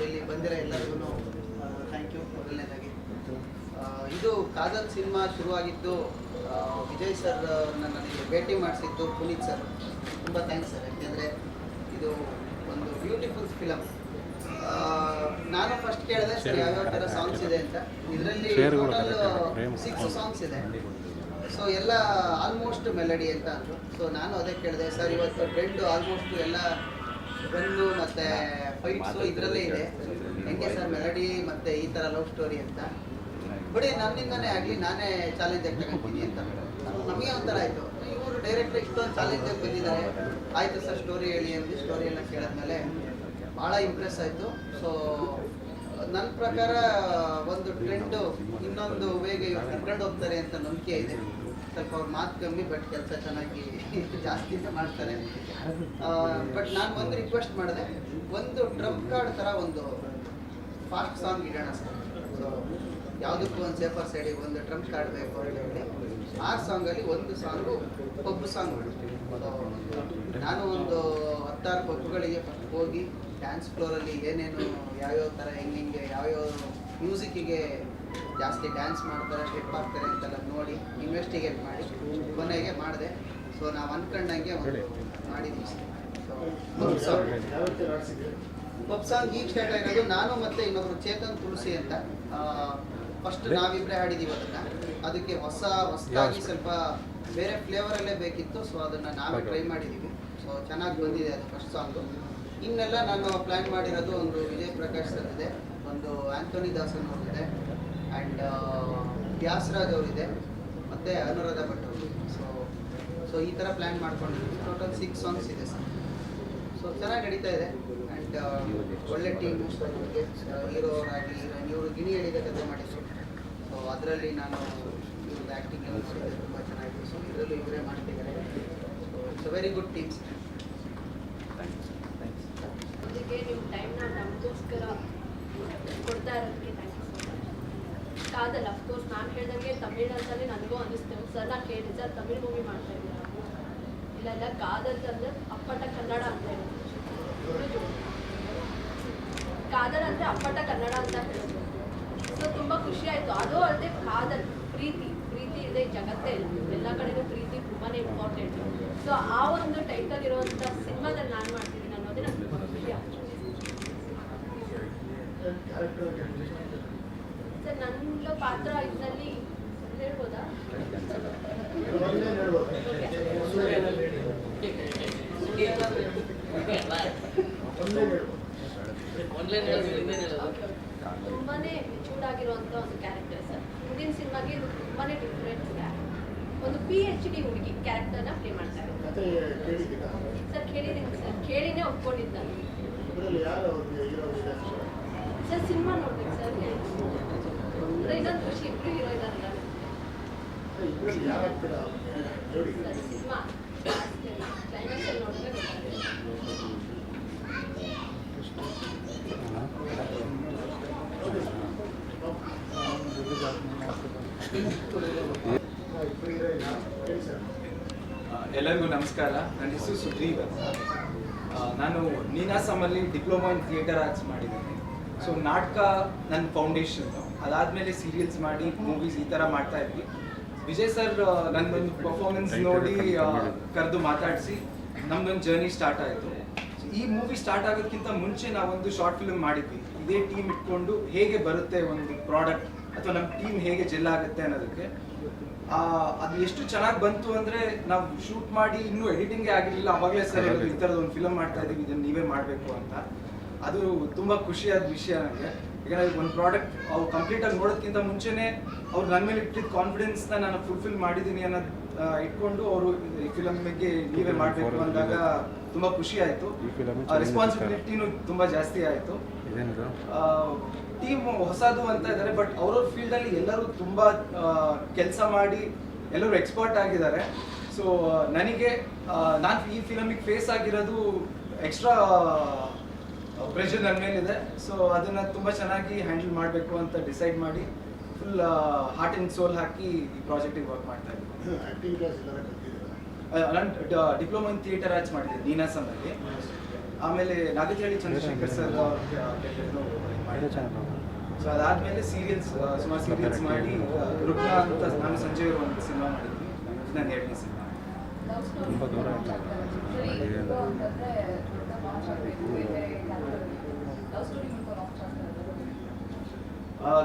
ಇಲ್ಲಿ ಬಂದಿರೋ ಎಲ್ಲರಿಗೂ ಥ್ಯಾಂಕ್ ಯು ಮೊದಲನೇದಾಗಿ ಇದು ಕಾದಲ್ ಸಿನಿಮಾ ಶುರುವಾಗಿದ್ದು ವಿಜಯ್ ಸರ್ ನನಗೆ ಭೇಟಿ ಮಾಡಿಸಿದ್ದು ಪುನೀತ್ ಸರ್ ತುಂಬ ಥ್ಯಾಂಕ್ಸ್ ಸರ್ ಯಾಕೆಂದರೆ ಇದು ಒಂದು ಬ್ಯೂಟಿಫುಲ್ ಫಿಲಮ್ ನಾನು ಫಸ್ಟ್ ಕೇಳಿದೆ ಸರ್ ಯಾವ್ಯಾವ ಥರ ಸಾಂಗ್ಸ್ ಇದೆ ಅಂತ. ಇದರಲ್ಲಿ ಟೋಟಲ್ ಸಿಕ್ಸ್ ಸಾಂಗ್ಸ್ ಇದೆ. ಸೊ ಎಲ್ಲ ಆಲ್ಮೋಸ್ಟ್ ಮೆಲಡಿ ಅಂತ ಅಂದರು. ಸೊ ನಾನು ಅದೇ ಕೇಳಿದೆ ಸರ್ ಇವತ್ತು ಟ್ರೆಂಡು ಆಲ್ಮೋಸ್ಟ್ ಎಲ್ಲ ಬಂದು ಮತ್ತು ಫೈಟ್ಸು ಇದರಲ್ಲೇ ಇದೆ. ಹೆಂಗೆ ಸರ್ ಮೆಲಡಿ ಮತ್ತು ಈ ಥರ ಲವ್ ಸ್ಟೋರಿ ಅಂತ? ಬಿಡಿ ನನ್ನಿಂದನೇ ಆಗಲಿ ನಾನೇ ಚಾಲೆಂಜ್ ಆಗಿ ತಗೊಂತೀನಿ ಅಂತ. ನಮಗೆ ಒಂಥರ ಆಯಿತು. ಇವರು ಡೈರೆಕ್ಟ್ ಇಷ್ಟೊಂದು ಚಾಲೆಂಜಾಗಿ ಬಂದಿದ್ದಾರೆ. ಆಯಿತು ಸರ್ ಸ್ಟೋರಿ ಹೇಳಿ ಅಂತ ಸ್ಟೋರಿ ಎಲ್ಲ ಕೇಳಿದ್ಮೇಲೆ ಭಾಳ ಇಂಪ್ರೆಸ್ ಆಯಿತು. ಸೊ ನನ್ನ ಪ್ರಕಾರ ಒಂದು ಟ್ರೆಂಡು ಇನ್ನೊಂದು ವೇಗ ಕರ್ಕೊಂಡು ಹೋಗ್ತಾರೆ ಅಂತ ನಂಬಿಕೆ ಇದೆ. ಸ್ವಲ್ಪ ಅವ್ರ ಮಾತು ಕಮ್ಮಿ ಬಟ್ ಕೆಲಸ ಚೆನ್ನಾಗಿ ಜಾಸ್ತಿ ಮಾಡ್ತಾರೆ. ಬಟ್ ನಾನು ಒಂದು ರಿಕ್ವೆಸ್ಟ್ ಮಾಡಿದೆ. ಒಂದು ಟ್ರಂಪ್ ಕಾರ್ಡ್ ಥರ ಒಂದು ಫಾಸ್ಟ್ ಸಾಂಗ್ ಇಡೋಣ ಸರ್ ಸೊ ಯಾವುದಕ್ಕೂ ಒಂದು ಸೇಫರ್ ಸೈಡಿಗೆ ಒಂದು ಟ್ರಂಪ್ ಕಾರ್ಡ್ ಬೇಕು ಅಂತ ಹೇಳಿ. ಆ ಸಾಂಗಲ್ಲಿ ಒಂದು ಸಾಂಗು ಪಬ್ ಸಾಂಗ್ ನಾನು ಒಂದು ಹತ್ತಾರು ಪಬ್ಗಳಿಗೆ ಹೋಗಿ ಡ್ಯಾನ್ಸ್ ಫ್ಲೋರಲ್ಲಿ ಏನೇನು ಯಾವ್ಯಾವ ಥರ ಹೆಂಗೆ ಯಾವ್ಯಾವ ಮ್ಯೂಸಿಕ್ಕಿಗೆ ಜಾಸ್ತಿ ಡ್ಯಾನ್ಸ್ ಮಾಡ್ತಾರೆ ಸ್ಟೆಪ್ ಆಗ್ತಾರೆ ಅಂತೆಲ್ಲ ನೋಡಿ ಇನ್ವೆಸ್ಟಿಗೇಟ್ ಮಾಡಿ ಕೊನೆಗೆ ಮಾಡಿದೆ. ಸೊ ನಾವು ಅನ್ಕೊಂಡಂಗೆ ಒಂದು ಮಾಡಿದ್ವಿ. ಸೊ ಪಬ್ ಸಾಂಗ್ ಈಗ ಸ್ಟಾರ್ಟ್ ಆಗಿರೋದು ನಾನು ಮತ್ತೆ ಇನ್ನೊಬ್ರು ಚೇತನ್ ತುಳಸಿ ಅಂತ ಫಸ್ಟ್ ನಾವಿಬ್ಬರೇ ಹಾಡಿದೀವಿ ಅದನ್ನ. ಅದಕ್ಕೆ ಹೊಸ ಹೊಸದಾಗಿ ಸ್ವಲ್ಪ ಬೇರೆ ಫ್ಲೇವರಲ್ಲೇ ಬೇಕಿತ್ತು ಸೊ ಅದನ್ನ ನಾವೇ ಟ್ರೈ ಮಾಡಿದ್ದೀವಿ ಸೊ ಚೆನ್ನಾಗಿ ಬಂದಿದೆ ಅದು ಫಸ್ಟ್ ಸಾಂಗು ಇನ್ನೆಲ್ಲ ನಾನು ಪ್ಲ್ಯಾನ್ ಮಾಡಿರೋದು ಒಂದು ವಿಜಯ್ ಪ್ರಕಾಶ್ ಸರ್ ಇದೆ ಒಂದು ಆಂಥೋನಿ ದಾಸನ್ ಅವ್ರದ್ದಿದೆ ಆ್ಯಂಡ್ ವ್ಯಾಸರಾಜ್ ಅವರಿದೆ, ಮತ್ತು ಅನುರಾಧ ಭಟ್ ಅವರು. ಸೊ ಸೊ ಈ ಥರ ಪ್ಲ್ಯಾನ್ ಮಾಡ್ಕೊಂಡಿದ್ದೀವಿ. ಟೋಟಲ್ ಸಿಕ್ಸ್ ಸಾಂಗ್ಸ್ ಇದೆ ಸರ್. ಸೊ ಚೆನ್ನಾಗಿ ನಡೀತಾ ಇದೆ. ಆ್ಯಂಡ್ ಒಳ್ಳೆ ಟೀಮು ನಮಗೆ ಹೀರೋ ಹೀರೋಯಿನ್, ಇವರು ಗಿಣಿ ಹೇಳಿದ ಕಥೆ ಮಾಡಿದ್ರು. ಸೊ ಅದರಲ್ಲಿ ನಾನು ಇವ್ರದ್ದು ಆ್ಯಕ್ಟಿಂಗ್ ಎಲ್ಲ ನೋಡಿದ್ದೆ ತುಂಬ ಚೆನ್ನಾಗಿತ್ತು. ಸೊ ಇದರಲ್ಲೂ ಇವರೇ ಮಾಡ್ತಿದ್ದಾರೆ. So it's a very good teams ಅದಕ್ಕೆ ನೀವು ಟೈಮ್ನ ನಮಗೋಸ್ಕರ ಕೊಡ್ತಾ ಇರೋದಕ್ಕೆ ಕಾದಲ್ಲ ಅಫ್ಕೋರ್ಸ್ ನಾನು ಹೇಳ್ದಂಗೆ ತಮಿಳ್ ಅಂತಲೇ ನನಗೂ ಅನಿಸ್ತೇವೆ ಸರ್ ನಾನು ಕೇಳಿದೆ ಸರ್ ತಮಿಳ್ ಮೂವಿ ಮಾಡ್ತಾ ಇದ್ದೀರಾ ಇಲ್ಲ ಇಲ್ಲ ಅಂದ್ರೆ ಅಪ್ಪಟ ಕನ್ನಡ ಅಂತ ಹೇಳೋದು ಕಾದಲ್ ಅಂದರೆ ಅಪ್ಪಟ ಕನ್ನಡ ಅಂತ ಹೇಳೋದು. ಸೊ ತುಂಬ ಖುಷಿ ಆಯಿತು. ಅದು ಅಲ್ಲದೆ ಕಾದಲ್ ಪ್ರೀತಿ. ಪ್ರೀತಿ ಇದೆ ಜಗತ್ತೇ ಇಲ್ಲ. ಎಲ್ಲ ಕಡೆನೂ ಪ್ರೀತಿ ತುಂಬಾ ಇಂಪಾರ್ಟೆಂಟ್ ಸೊ ಆ ಒಂದು ಟೈಟಲ್ ಇರುವಂಥ ಸಿನಿಮಾದಲ್ಲಿ ನಾನು ಮಾಡ್ತಿದ್ದೀನಿ ಅನ್ನೋದೇ ತುಂಬ ಖುಷಿ ಆಗ್ತದೆ ಕ್ಯಾರೆಕ್ಟರ್ ಸರ್ ನನ್ನ ಪಾತ್ರ ಇದರಲ್ಲಿ ಹೇಳ್ಬೋದಾ ಒಂದೇ ಹೇಳ್ಬೋದು ಒಂದೇ ಹೇಳ್ಬೋದು ತುಂಬಾನೇ ಮೆಚೂರ್ಡ್ ಆಗಿರುವಂತ ಒಂದು ಕ್ಯಾರೆಕ್ಟರ್ ಸರ್. ಮುಂದಿನ ಸಿನಿಮಾಗೆ ಇದು ತುಂಬಾನೇ ಡಿಫ್ರೆಂಟ್ ಒಂದು ಪಿ ಎಚ್ ಡಿ ಹುಡುಗಿ ಕ್ಯಾರೆಕ್ಟರ್ನ ಪ್ಲೇ ಮಾಡ್ತಾರೆ ಸರ್ ಕೇಳಿದ್ದೀನಿ ಸರ್. ಕೇಳಿನೇ ಒಪ್ಕೊಂಡಿದ್ದ ಇದರಲ್ಲಿ ಯಾರು ಅವ್ರಿಗೆ ಹೀರೋ ಇದೆ ಸರ್ ಸಿನಿಮಾ ನೋಡ್ಬೇಕು ಸರ್ ಅಂದ್ರೆ ಇನ್ನೊಂದು ಖುಷಿ ಇಬ್ರು ಹೀರೋ ಇದಾರಲ್ಲ ಇಬ್ಬರಲ್ಲಿ ಯಾರಾಗ್ತೀರಾ ಜೋಡಿ ಸಿನಿಮಾ ಕ್ಲೈಮ್ಯಾಕ್ಸ್ ಅಲ್ಲಿ ನೋಡಿದ್ರೆ ಗೊತ್ತಾಗುತ್ತೆ. ಇಬ್ಬರಿಗೆ ಹೇಳಿ ಸರ್ ಆ, ಎಲ್ಲರಿಗೂ ನಮಸ್ಕಾರ. ನನ್ನ ಹೆಸರು ಸುಗ್ರೀವ್ ನಾನು ನೀನಾಸಮಲ್ಲಿ ಡಿಪ್ಲೊಮಾ ಇನ್ ಥಿಯೇಟರ್ ಆರ್ಟ್ಸ್ ಮಾಡಿದ್ದೀನಿ. ಸೊ, ನಾಟಕ ನನ್ನ ಫೌಂಡೇಶನ್ ಅದಾದಮೇಲೆ ಸೀರಿಯಲ್ಸ್ ಮಾಡಿ ಮೂವೀಸ್ ಈ ಥರ ಮಾಡ್ತಾ ಇದ್ವಿ. ವಿಜಯ್ ಸರ್ ನನ್ನೊಂದು ಪರ್ಫಾರ್ಮೆನ್ಸ್ ನೋಡಿ ಕರೆದು ಮಾತಾಡಿಸಿ. ನಮ್ದೊಂದು ಜರ್ನಿ ಸ್ಟಾರ್ಟ್ ಆಯಿತು. ಈ ಮೂವಿ ಸ್ಟಾರ್ಟ್ ಆಗೋದಕ್ಕಿಂತ ಮುಂಚೆ ನಾವೊಂದು ಶಾರ್ಟ್ ಫಿಲ್ಮ್ ಮಾಡಿದ್ವಿ. ಇದೇ ಟೀಮ್ ಇಟ್ಕೊಂಡು ಹೇಗೆ ಬರುತ್ತೆ ಒಂದು ಪ್ರಾಡಕ್ಟ್ ಅಥವಾ ನಮ್ಮ ಟೀಮ್ ಹೇಗೆ ಜೆಲ್ ಆಗುತ್ತೆ ಅನ್ನೋದಕ್ಕೆ. ಆ, ಅದು ಎಷ್ಟು ಚೆನ್ನಾಗಿ ಬಂತು ಅಂದ್ರೆ ನಾವು ಶೂಟ್ ಮಾಡಿ ಇನ್ನೂ ಎಡಿಟಿಂಗ್ ಆಗಿರಲಿಲ್ಲ. ಅವಾಗಲೇ ಸರ್ ಈ ಥರದ ಒಂದು ಫಿಲಮ್ ಮಾಡ್ತಾ ಇದೀವಿ ಇದನ್ನ ನೀವೇ ಮಾಡಬೇಕು ಅಂತ. ಅದು ತುಂಬಾ ಖುಷಿಯಾದ ವಿಷಯ ನನಗೆ ಯಾಕಂದ್ರೆ ಒಂದು ಪ್ರಾಡಕ್ಟ್ ಅವ್ರು ಕಂಪ್ಲೀಟ್ ಆಗಿ ನೋಡೋದಕ್ಕಿಂತ ಮುಂಚೆನೆ ಅವ್ರು ನನ್ನ ಮೇಲೆ ಇಟ್ಟಿದ್ದ ಕಾನ್ಫಿಡೆನ್ಸ್ನ ನಾನು ಫುಲ್ಫಿಲ್ ಮಾಡಿದ್ದೀನಿ ಅನ್ನೋದು ಇಟ್ಕೊಂಡು ಅವರು ಈ ಫಿಲಮ್ಗೆ ನೀವೇ ಮಾಡಬೇಕು ಅಂದಾಗ ತುಂಬಾ ಖುಷಿ ಆಯಿತು. ರೆಸ್ಪಾನ್ಸಿಬಿಲಿಟಿನೂ ತುಂಬಾ ಜಾಸ್ತಿ ಆಯಿತು. ಟೀಮ್ ಹೊಸದು ಅಂತ ಇದ್ದಾರೆ ಬಟ್ ಅವ್ರವ್ರ ಫೀಲ್ಡ್ ಅಲ್ಲಿ ಎಲ್ಲರೂ ತುಂಬಾ ಕೆಲಸ ಮಾಡಿ ಎಲ್ಲರೂ ಎಕ್ಸ್ಪರ್ಟ್ ಆಗಿದ್ದಾರೆ. ಸೊ ನನಗೆ ನಾನು ಈ ಫಿಲಮಿಗೆ ಫೇಸ್ ಆಗಿರೋದು ಎಕ್ಸ್ಟ್ರಾ ಪ್ರೆಷರ್ ನನ್ನ ಮೇಲಿದೆ. ಸೊ ಅದನ್ನ ತುಂಬ ಚೆನ್ನಾಗಿ ಹ್ಯಾಂಡಲ್ ಮಾಡಬೇಕು ಅಂತ ಡಿಸೈಡ್ ಮಾಡಿ ಫುಲ್ ಹಾರ್ಟ್ ಅಂಡ್ ಸೋಲ್ ಹಾಕಿ ಈ ಪ್ರಾಜೆಕ್ಟಿಗೆ ವರ್ಕ್ ಮಾಡ್ತಾ ಇದ್ದೀನಿ. ನಾನು ಡಿಪ್ಲೊಮಾ ಇನ್ ಥಿಯೇಟರ್ ಆಚ್ ಮಾಡಿದ್ದೀನಿ ನೀನಾಸನಲ್ಲಿ ಆಮೇಲೆ ನಾಗತಿಹಳ್ಳಿ ಚಂದ್ರಶೇಖರ್ ಸರ್ ಸೊ ಅದಾದ್ಮೇಲೆ ಸೀರಿಯಲ್ಸ್ ಸುಮಾರು ಸೀರಿಯಲ್ಸ್ ಮಾಡಿ ರುಕ್ನ ಅಂತ ನಾನು ಸಂಜೆ ಒಂದು ಸಿನಿಮಾ ಮಾಡಿದ್ದೀನಿ. ನಾನು ನನ್ನ ಎರಡನೇ ಸಿನಿಮಾ ತುಂಬ ದೂರ ಆಯ್ತು.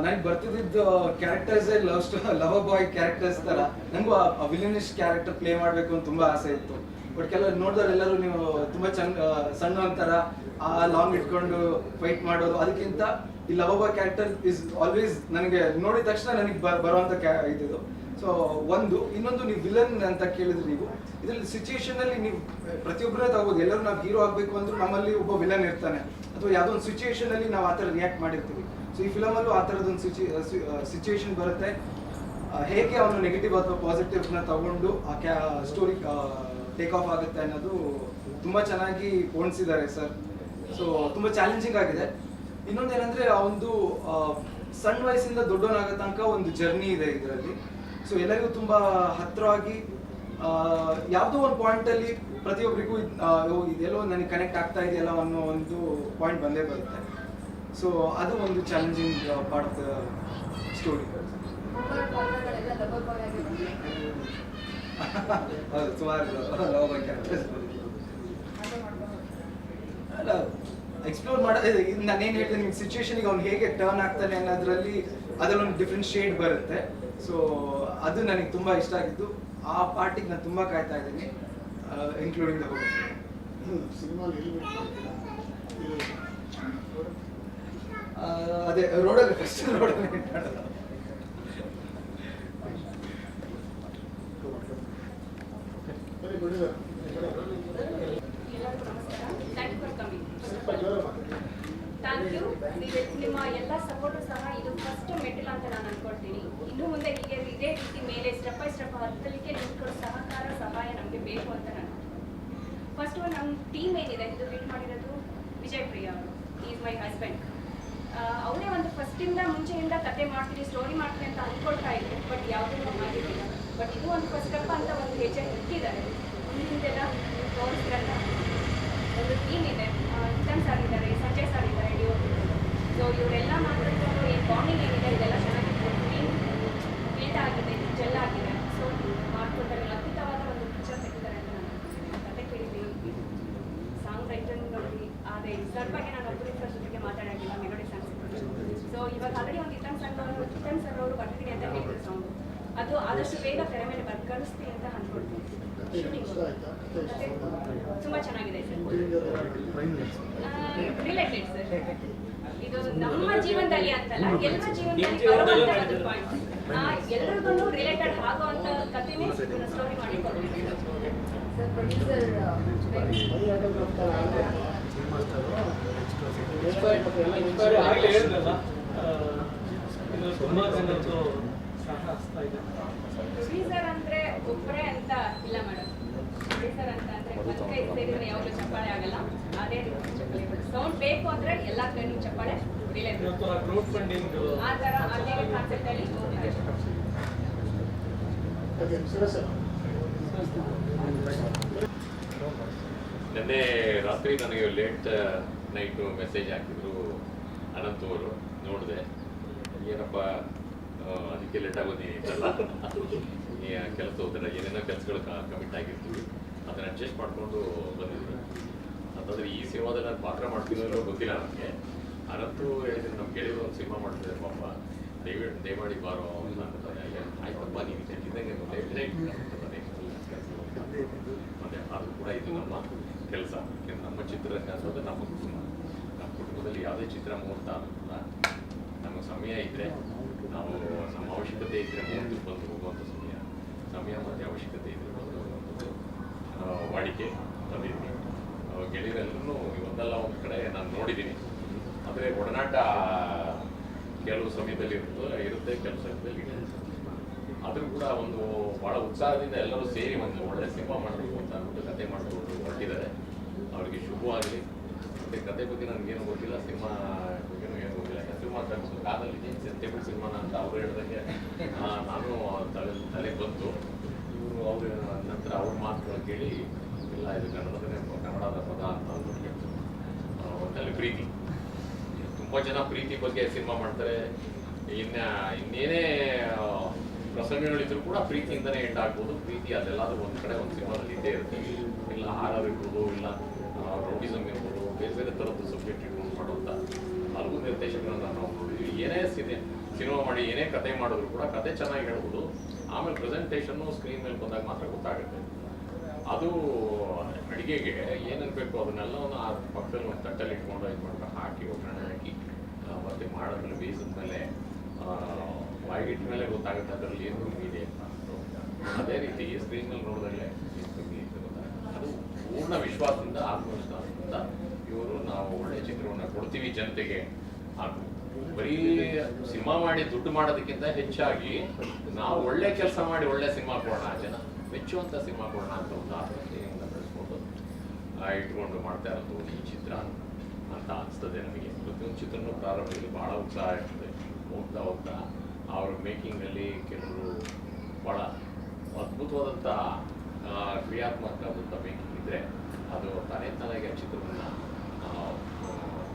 ನನಗೆ ಬರ್ತಿದ್ದು ಕ್ಯಾರೆಕ್ಟರ್ಸ್ ಲವ್ ಸ್ಟೋ ಲವ್ ಬಾಯ್ ಕ್ಯಾರೆಕ್ಟರ್ಸ್ ತರ. ನಂಗೂ ಆ ವಿಲನಿಶ್ ಕ್ಯಾರೆಕ್ಟರ್ ಪ್ಲೇ ಮಾಡಬೇಕು ಅಂತ ತುಂಬಾ ಆಸೆ ಇತ್ತು. ಬಟ್ ಕೆಲವರು ನೋಡಿದ್ರೆ ಎಲ್ಲರೂ ನೀವು ತುಂಬಾ ಚಂದ ಸಣ್ಣ ಅಂತಾರ ಆ ಲಾಂಗ್ ಇಟ್ಕೊಂಡು ಫೈಟ್ ಮಾಡೋದು, ಅದಕ್ಕಿಂತ ಈ love boy character is always ನನಗೆ ನೋಡಿದ ತಕ್ಷಣ ನನಗೆ ಬರುವಂತ ಇದ್ದು. ಸೊ ಒಂದು, ಇನ್ನೊಂದು ನೀವು ವಿಲನ್ ಅಂತ ಕೇಳಿದ್ರಿ ನೀವು, ಇದರಲ್ಲಿ ಸಿಚುಯೇಷನ್ ಅಲ್ಲಿ ನೀವು ಪ್ರತಿಯೊಬ್ಬರೇ ತಗೋದು ಎಲ್ಲರೂ ನಾವು ಹೀರೋ ಆಗ್ಬೇಕು ಅಂದ್ರೂ ನಮ್ಮಲ್ಲಿ ಒಬ್ಬ ವಿಲನ್ ಇರ್ತಾನೆ. ಅಥವಾ ಯಾವುದೋ ಒಂದು ಸಿಚುಯೇಷನ್ ಅಲ್ಲಿ ನಾವು ಆ ಥರ ರಿಯಾಕ್ಟ್ ಮಾಡಿರ್ತೀವಿ. ಸೊ ಈ ಫಿಲಮ್ ಅಲ್ಲೂ ಆ ಥರದೊಂದು ಸಿಚುಯೇಷನ್ ಬರುತ್ತೆ. ಹೇಗೆ ಅವನು ನೆಗೆಟಿವ್ ಅಥವಾ ಪಾಸಿಟಿವ್ನ ತಗೊಂಡು ಆ ಕ್ಯಾ ಸ್ಟೋರಿ ಟೇಕ್ ಆಫ್ ಆಗುತ್ತೆ ಅನ್ನೋದು ತುಂಬಾ ಚೆನ್ನಾಗಿ ಪೋಣಿಸಿದ್ದಾರೆ ಸರ್ ಸೊ ತುಂಬಾ ಚಾಲೆಂಜಿಂಗ್ ಆಗಿದೆ. ಇನ್ನೊಂದೇನಂದ್ರೆ, ಆ ಒಂದು ಸಣ್ಣ ವಯಸ್ಸಿಂದ ದೊಡ್ಡವನಾಗೋ ತನಕ ಒಂದು ಜರ್ನಿ ಇದೆ ಇದರಲ್ಲಿ. ಸೊ ಎಲ್ಲರಿಗೂ ತುಂಬಾ ಹತ್ರವಾಗಿ ಯಾವುದೋ ಒಂದು ಪಾಯಿಂಟ್ ಅಲ್ಲಿ ಪ್ರತಿಯೊಬ್ಬರಿಗೂ ಇದೆಲ್ಲೋ ನನಗೆ ಕನೆಕ್ಟ್ ಆಗ್ತಾ ಇದೆಯಲ್ಲ ಅನ್ನೋ ಒಂದು ಪಾಯಿಂಟ್ ಬಂದೇ ಬರುತ್ತೆ. ಸೊ ಅದು ಒಂದು challenging part of the story love ಅಲ್ಲ ಎಕ್ಸ್ಪ್ಲೋರ್ ಮಾಡೋದು ನಾನೇನು ಹೇಳ್ತೀನಿ ಸಿಚುವೇಶನ್ಗೆ ಅವ್ನು ಹೇಗೆ ಟರ್ನ್ ಆಗ್ತಾನೆ ಅನ್ನೋದ್ರಲ್ಲಿ ಅದರಲ್ಲೊಂದು ಡಿಫ್ರೆಂಟ್ ಶೇಡ್ ಬರುತ್ತೆ. ಸೊ ಅದು ನನಗೆ ತುಂಬ ಇಷ್ಟ ಆಗಿದ್ದು ಆ ಪಾರ್ಟಿಗೆ ನಾನು ತುಂಬ ಕಾಯ್ತಾ ಇದ್ದೀನಿ ಇನ್ಕ್ಲೂಡಿಂಗ್ ದ ಹೋಗಿ ಸಿನಿಮಾ ಅದೇ ರೋಡಲ್ಲಿ ಫಸ್ಟ್ ರೋಡಲ್ಲಿ. ಎಲ್ಲರಿಗೂ ನಮಸ್ಕಾರ ಥ್ಯಾಂಕ್ ಯು ಫಾರ್ ಕಮಿಂಗ್ ಸ್ವಲ್ಪ ಜೋರ ಮಾತಾಡಿ. ಥ್ಯಾಂಕ್ ಯು ನಿಮ್ಮ ಎಲ್ಲ ಸಪೋರ್ಟು ಸಹ ಇದು ಫಸ್ಟ್ ಮೆಟಲ್ ಅಂತ ನಾನು ಅನ್ಕೊಳ್ತೀನಿ. ಇನ್ನು ಮುಂದೆ ಹೀಗೆ ಇದೇ ರೀತಿ ಮೇಲೆ ಸ್ಟೆಪ್ ಬೈ ಸ್ಟೆಪ್ ಹತ್ತಲಿಕ್ಕೆ ನಿಮ್ಗಳ ಸಹಕಾರ, ಸಹಾಯ ನಮಗೆ ಬೇಕು ಅಂತ ನಾನು ಫಸ್ಟ್ ನಮ್ಮ ಟೀಮ್ ಏನಿದೆ? ಇದು ಲೀಡ್ ಮಾಡಿರೋದು ವಿಜಯ್ ಪ್ರಿಯಾ ಅವರು. ಈಸ್ ಮೈ ಹಸ್ಬೆಂಡ್ ಅವರೇ ಒಂದು ಫಸ್ಟಿಂದ ಮುಂಚೆಯಿಂದ ಕತೆ ಮಾಡ್ತೀನಿ ಸ್ಟೋರಿ ಮಾಡ್ತೀನಿ ಅಂತ ಅಂದ್ಕೊಳ್ತಾ ಇದ್ರು ಬಟ್ ಯಾವುದೂ ಆಗಿರಲಿಲ್ಲ ಬಟ್ ಇದು ಒಂದು ಫಸ್ಟ್ ಸ್ಟೆಪ್ ಅಂತ ಒಂದು ಹೆಜ್ಜೆ ಇಟ್ಟಿದ್ದಾರೆ. ಮುಂದಿಂದೆಲ್ಲ ಒಂದು ಟೀಮ್ ಇದೆ. ಇಂಟರ್ನ್ಸ್ ಆಗಿದ್ದಾರೆ ಸಂಜಯ್ ಸರ್ ಇದ್ದಾರೆ ಡಿ ಸೊ ಇವರೆಲ್ಲ ಏನು ಬಾಂಡಿಂಗ್ ಏನಿದೆ ಇದೆಲ್ಲ ಚೆನ್ನಾಗಿದೆ ಟೀಮ್ ಬಿಲ್ಡ್ ಆಗಿದೆ ಜೆಲ್ ಆಗಿದೆ ಸೊ ಮಾಡ್ಕೊಳ್ತಾರೆ ಅದ್ಭುತವಾದ ಒಂದು ಪಿಕ್ಚರ್ ತೆಗಿದ್ದಾರೆ ಅಂತ ನಾನು ಕತೆ ಕೇಳಿದ್ದೀನಿ ಸಾಂಗ್ ರೈಟರ್ ನೋಡಿ ಆದರೆ ಸರ್ ಬಗ್ಗೆ ನಾನು ಒಬ್ಬರು ಸರ್ ಜೊತೆಗೆ ಮಾತಾಡೋದಿಲ್ಲ ಮೆಲೋಡಿ ಸಾಂಗ್ಸ್ ಸೊ ಇವಾಗ ಆಲ್ರೆಡಿ ಒಂದು ಇತನ್ ಸರ್ ಅವರು ಇತನ್ ಸರ್ ಅವರು ಬರ್ತೀನಿ ಅಂತ ಹೇಳಿದ್ರು ಸಾಂಗು ಅದು ಆದಷ್ಟು ಬೇಗ ತೆರೆ ಮೇಲೆ ಬರ್ ಕಳಿಸ್ತೀನಿ ಅಂತ ಅಂದ್ಕೊಳ್ತೀನಿ ಕತೆ ಇಷ್ಟ ಆಯ್ತಾ ಕತೆ ಇಷ್ಟ ಆಯ್ತಾ ತುಂಬ ಚೆನ್ನಾಗಿದೆ ಸರ್ Feeling ಅದು ರಿಲೇಟೆಡ್ ಸರ್ ಇದು ನಮ್ಮ ಜೀವನದಲ್ಲಿ ಅಂತಲ್ಲ ಎಲ್ಲರ ಜೀವನದಲ್ಲಿ ನಿಮ್ ಜೀವನದಲ್ಲೂ ಬರುವಂತ ಒಂದು. ಪಾಯಿಂಟ್ ಎಲ್ರಿಗೂ ರಿಲೇಟೆಡ್ ಆಗುವಂತ ಕಥೆನೇ ಸ್ಟೋರಿ ಮಾಡಿಕೊಂಡಿದ್ದೀವಿ ಸರ್ ಅಂದ್ರೆ ಒಬ್ಬರೇ ಅಂತ ಇಲ್ಲ ಮೇಡಮ್ ಪ್ರೊಡ್ಯೂಸರ್ ಅಂತ ಅಂದ್ರೆ ಒಂದ್ ಕೈ ಸೇರಿದ್ರೆ ಯಾವಾಗಲೂ ಚಪ್ಪಾಳೆ ಆಗಲ್ಲ. ಅದೇ ಸೌಂಡ್ ಬೇಕು ಅಂದ್ರೆ ಎಲ್ಲಾ ಕೈನೂ ಚಪ್ಪಾಳೆ. ಕ್ರೌಡ್ ಫಂಡಿಂಗ್ ಆ ತರ ಅದೇ ಕಾನ್ಸೆಪ್ಟ್ ಅಲ್ಲಿ ಹೋಗ್ತಾರೆ. ಅದೇ ಸುರೇಶ್ ಸರ್ ನಿನ್ನೆ ರಾತ್ರಿ ನನಗೆ ಲೇಟ್ ನೈಟು ಮೆಸೇಜ್ ಹಾಕಿದ್ರು ಅನಂತ್ ಅವರು ನೋಡಿದೆ. ಏನಪ್ಪ ಅದಕ್ಕೆ ಲೇಟ್ ಆಗೋದಿ ಅಂತಲ್ಲ. ಈ ಕೆಲಸ ಹೋದ್ರೆ ಏನೇನೋ ಕೆಲಸಗಳು ಕಮಿಟ್ ಆಗಿರ್ತೀವಿ. ಅದನ್ನ ಅಡ್ಜಸ್ಟ್ ಮಾಡಿಕೊಂಡು ಬಂದಿದ್ರು. ಅಂತಂದ್ರೆ ಈ ಸೇವಾದಲ್ಲಿ ನಾನು ಪಾತ್ರ ಮಾಡ್ತೀನೋ ಅನ್ನೋ ಗೊತ್ತಿಲ್ಲ ನನಗೆ ಅನಂತು ಹೇಳಿದ್ರೆ ನಮ್ಮ ಗೆಳೆಯರು ಒಂದು ಸಿನಿಮಾ ಮಾಡ್ತಿದ್ದಾರೆ, ಪಾಪ ದಯವಿಟ್ಟು ದಯಮಾಡಿ ಬಾರೋ ಅಂತ ಆಯ್ತಪ್ಪ ನೀವು ಇದ್ದಂಗೆ ಮತ್ತೆ ಅದು ಕೂಡ ಇದು ನಮ್ಮ ಕೆಲಸ. ನಮ್ಮ ಚಿತ್ರರಂಗ ಅನ್ನೋದು ನಮ್ಮ ಕುಟುಂಬ. ನಮ್ಮ ಕುಟುಂಬದಲ್ಲಿ ಯಾವುದೇ ಚಿತ್ರ ಮುಹೂರ್ತ ಅನ್ನೋದಿಲ್ಲ. ನಮಗೆ ಸಮಯ ಇದ್ದರೆ ನಾವು ನಮ್ಮ ಅವಶ್ಯಕತೆ ಇದ್ದರೆ ಮುಹೂರ್ತಕ್ಕೆ ಬಂದು ಹೋಗುವಂಥ ಸಮಯ. ಸಮಯ ಮತ್ತು ಅವಶ್ಯಕತೆ ಇದ್ದರೆ ಬಂದು ಹೋಗುವಂಥದ್ದು ಆ, ವಾಡಿಕೆ ಬಂದಿದ್ದೀನಿ ಆ, ಗೆಳೆಯರೆಲ್ಲರೂ ಒಂದಲ್ಲ ಒಂದು ಕಡೆ ನಾನು ನೋಡಿದ್ದೀನಿ ಆದರೆ ಒಡನಾಟ ಕೆಲವು ಸಮಯದಲ್ಲಿ ಇರುತ್ತೆ ಇರುತ್ತೆ ಕೆಲವು ಸಮಯದಲ್ಲಿ ಇಲ್ಲ ಆದರೂ ಕೂಡ ಒಂದು ಬಹಳ ಉತ್ಸಾಹದಿಂದ ಎಲ್ಲರೂ ಸೇರಿ ಒಂದು ಒಳ್ಳೆ ಸಿನಿಮಾ ಮಾಡಬೇಕು ಅಂತ ಅಂದ್ಬಿಟ್ಟು ಕತೆ ಮಾಡಿಕೊಂಡು ಹೊರಟಿದ್ದಾರೆ ಅವರಿಗೆ ಶುಭವಾಗಲಿ ಮತ್ತೆ ಕತೆ ಬಗ್ಗೆ ನನಗೇನು ಗೊತ್ತಿಲ್ಲ ಸಿನಿಮಾ ಬಗ್ಗೆನೂ ಏನು ಗೊತ್ತಿಲ್ಲ ಗೊತ್ತು ಕಾದಲ್ಲಿ ಟೇಬಲ್ ಸಿನಿಮಾನ ಅಂತ ಅವ್ರು ಹೇಳ್ದಂಗೆ ನಾನು ತಲೆ ತಲೆ ಬಂತು ಇವರು ಅವ್ರ ನಂತರ ಅವ್ರ ಮಾತುಗಳು ಕೇಳಿ, ಇಲ್ಲ, ಇದು ಕನ್ನಡದಲ್ಲೇ ಕನ್ನಡದ ಪದ ಅಂತ ಅಂದ್ಬಿಟ್ಟು ಹೇಳ್ತಾರೆ ಒಟ್ಟಲ್ಲಿ ಪ್ರೀತಿ. ತುಂಬ ಜನ ಪ್ರೀತಿ ಬಗ್ಗೆ ಸಿನಿಮಾ ಮಾಡ್ತಾರೆ. ಇನ್ನ, ಇನ್ನೇನೇ ಪ್ರಸಂಗಗಳಿದ್ರು ಕೂಡ ಪ್ರೀತಿಯಿಂದನೇ ಎಂಡ್ ಆಗ್ಬೋದು. ಪ್ರೀತಿ ಅದೆಲ್ಲಾದ್ರೂ ಒಂದ್ ಕಡೆ, ಒಂದು ಸಿನಿಮಾದಲ್ಲಿ ಇದ್ದೇ ಇರುತ್ತೆ. ಇಲ್ಲ, ಹಾರರ್ ಇರ್ಬೋದು, ಇಲ್ಲ ರೋಟಿಸಮ್ ಇರ್ಬೋದು, ಬೇರೆ ಬೇರೆ ಥರದ್ದು ಸಬ್ಜೆಕ್ಟ್ ಇಟ್ಕೊಂಡು ಮಾಡುವಂತ ಹಲವು ನಿರ್ದೇಶಕರನ್ನ ನಾವು ಏನೇ ಸಿನಿ ಸಿನಿಮಾ ಮಾಡಿ ಏನೇ ಕತೆ ಮಾಡಿದ್ರು ಕೂಡ ಕತೆ ಚೆನ್ನಾಗಿ ಹೇಳ್ಬೋದು. ಆಮೇಲೆ ಪ್ರೆಸೆಂಟೇಷನ್ನು ಸ್ಕ್ರೀನ್ ಮೇಲೆ ಬಂದಾಗ ಮಾತ್ರ ಗೊತ್ತಾಗುತ್ತೆ. ಅದು ಅಡುಗೆಗೆ ಏನಿರಬೇಕು ಅದನ್ನೆಲ್ಲವನ್ನು ಆ ಪಕ್ಕದಲ್ಲಿ ಒಂದು ತಟ್ಟಲ್ಲಿ ಇಟ್ಕೊಂಡು ಇದು ಮಾಡ್ಕೊಂಡು ಹಾಕಿ, ಒಗ್ಗರಣೆ ಹಾಕಿ ಮತ್ತೆ ಮಾಡೋದ್ರಲ್ಲಿ ಬೇಯಿಸಿದ ಮೇಲೆ ಬಾಯಿಗಿಟ್ಟ ಮೇಲೆ ಗೊತ್ತಾಗುತ್ತೆ ಅದರಲ್ಲಿ ಏನು ಇದೆ ಅಂತ. ಅದೇ ರೀತಿ ಸ್ಕ್ರೀನ್ ಮೇಲೆ ನೋಡಿದಾಗಲೇ ಇದೆ ಅದು ಪೂರ್ಣ ವಿಶ್ವಾಸದಿಂದ, ಆತ್ಮವಿಶ್ವಾಸದಿಂದ ಇವರು ನಾವು ಒಳ್ಳೆ ಚಿತ್ರವನ್ನು ಕೊಡ್ತೀವಿ ಜನತೆಗೆ. ಸಿನಿಮಾ ಮಾಡಿ ದುಡ್ಡು ಮಾಡೋದಕ್ಕಿಂತ ಹೆಚ್ಚಾಗಿ ನಾವು ಒಳ್ಳೆ ಕೆಲಸ ಮಾಡಿ ಒಳ್ಳೆ ಸಿನಿಮಾ ಕೊಡೋಣ, ಜನ ಮೆಚ್ಚುವಂಥ ಸಿನಿಮಾ ಕೊಡೋಣ ಅಂತ ಒಂದು ಆತ್ಮೀಯತೆಯಿಂದ ಬೆಳೆಸ್ಕೊಂಡು ಇಟ್ಕೊಂಡು ಮಾಡ್ತಾ ಇರೋದು ಈ ಚಿತ್ರ ಅಂತ ಅನಿಸ್ತದೆ ನಮಗೆ. ಪ್ರತಿಯೊಂದು ಚಿತ್ರನೂ ಪ್ರಾರಂಭದಲ್ಲಿ ಬಹಳ ಉತ್ಸಾಹ ಇರ್ತದೆ. ಹೋಗ್ತಾ ಹೋಗ್ತಾ ಅವ್ರ ಮೇಕಿಂಗಲ್ಲಿ ಕೆಲವರು ಭಾಳ ಅದ್ಭುತವಾದಂಥ ಕ್ರಿಯಾತ್ಮಕ ಕ್ರಿಯಾತ್ಮಕವಾದಂಥ ಮೇಕಿಂಗ್ ಇದ್ದರೆ ಅದು ತಾನೇ ತಾನಾಗಿ ಆ ಚಿತ್ರವನ್ನು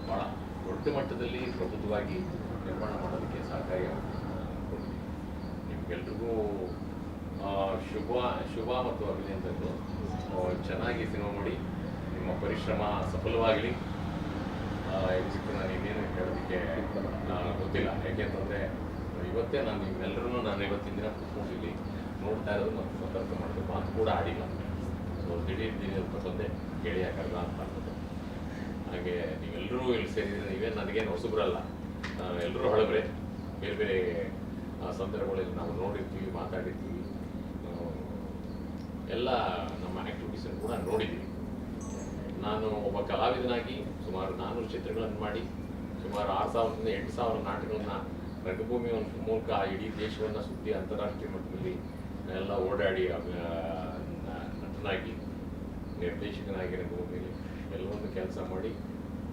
ಭಾಳ ದೊಡ್ಡ ಮಟ್ಟದಲ್ಲಿ ಪ್ರಬುದ್ಧವಾಗಿ ನಿರ್ಮಾಣ ಮಾಡೋದಕ್ಕೆ ಸಹಕಾರಿಯಾಗುತ್ತೆ ನಿಮ್ಗೆಲ್ರಿಗೂ ಶುಭ ಶುಭ ಮತ್ತು ಅಭಿನಂದನೆಗಳು. ಚೆನ್ನಾಗಿ ಸಿನಿಮಾ ಮಾಡಿ ನಿಮ್ಮ ಪರಿಶ್ರಮ ಸಫಲವಾಗಲಿ. ಇದಕ್ಕೆ ನಾನು ಇನ್ನೇನು ಹೇಳೋದಕ್ಕೆ ಗೊತ್ತಿಲ್ಲ. ಯಾಕೆಂತಂದರೆ, ಇವತ್ತೇ ನಾನು ನಿಮ್ಮೆಲ್ಲರೂ ನಾನು ಇವತ್ತಿನ ದಿನ ಕೂತ್ಕೊಂಡಿಲ್ಲಿ ನೋಡ್ತಾ ಇರೋದು ಮತ್ತು ಸತರ್ಕ ಮಾಡೋದು ಮಾತು ಕೂಡ ಆಡಿಲ್ಲ. ಸೊ ದಿಢೀರ್ ದಿಢೀರ್ ಬಂದೆ. ಗೆಳೆಯ ಕರೆದ ಅಂತ ಹಾಗೆ ನೀವೆಲ್ಲರೂ ಇಲ್ಲಿ ಸೇರಿದ್ರೆ ನೀವೇ ನನಗೇನು ಹೊಸಬ್ರಲ್ಲ. ಎಲ್ಲರೂ ಹೊಳಬ್ರೆ ಬೇರೆ ಬೇರೆ ಸಂದರ್ಭಗಳಲ್ಲಿ ನಾವು ನೋಡಿರ್ತೀವಿ, ಮಾತಾಡಿರ್ತೀವಿ. ಎಲ್ಲ ನಮ್ಮ ಆ್ಯಕ್ಟಿವಿಟೀಸನ್ನು ಕೂಡ ನೋಡಿದ್ದೀವಿ. ನಾನು ಒಬ್ಬ ಕಲಾವಿದನಾಗಿ ಸುಮಾರು ನಾನ್ನೂರು ಚಿತ್ರಗಳನ್ನು ಮಾಡಿ, ಸುಮಾರು ಆರು ಸಾವಿರದಿಂದ ಎಂಟು ಸಾವಿರ ನಾಟಕಗಳನ್ನ ರಂಗಭೂಮಿ ಒಂದು ಮೂಲಕ ಇಡೀ ದೇಶವನ್ನು ಸುತ್ತಿ ಅಂತಾರಾಷ್ಟ್ರೀಯ ಮಟ್ಟದಲ್ಲಿ ಎಲ್ಲ ಓಡಾಡಿ ನಟನಾಗಿ, ನಿರ್ದೇಶಕನಾಗಿ ರಂಗಭೂಮಿಯಲ್ಲಿ ಎಲ್ಲವೊಂದು ಕೆಲಸ ಮಾಡಿ,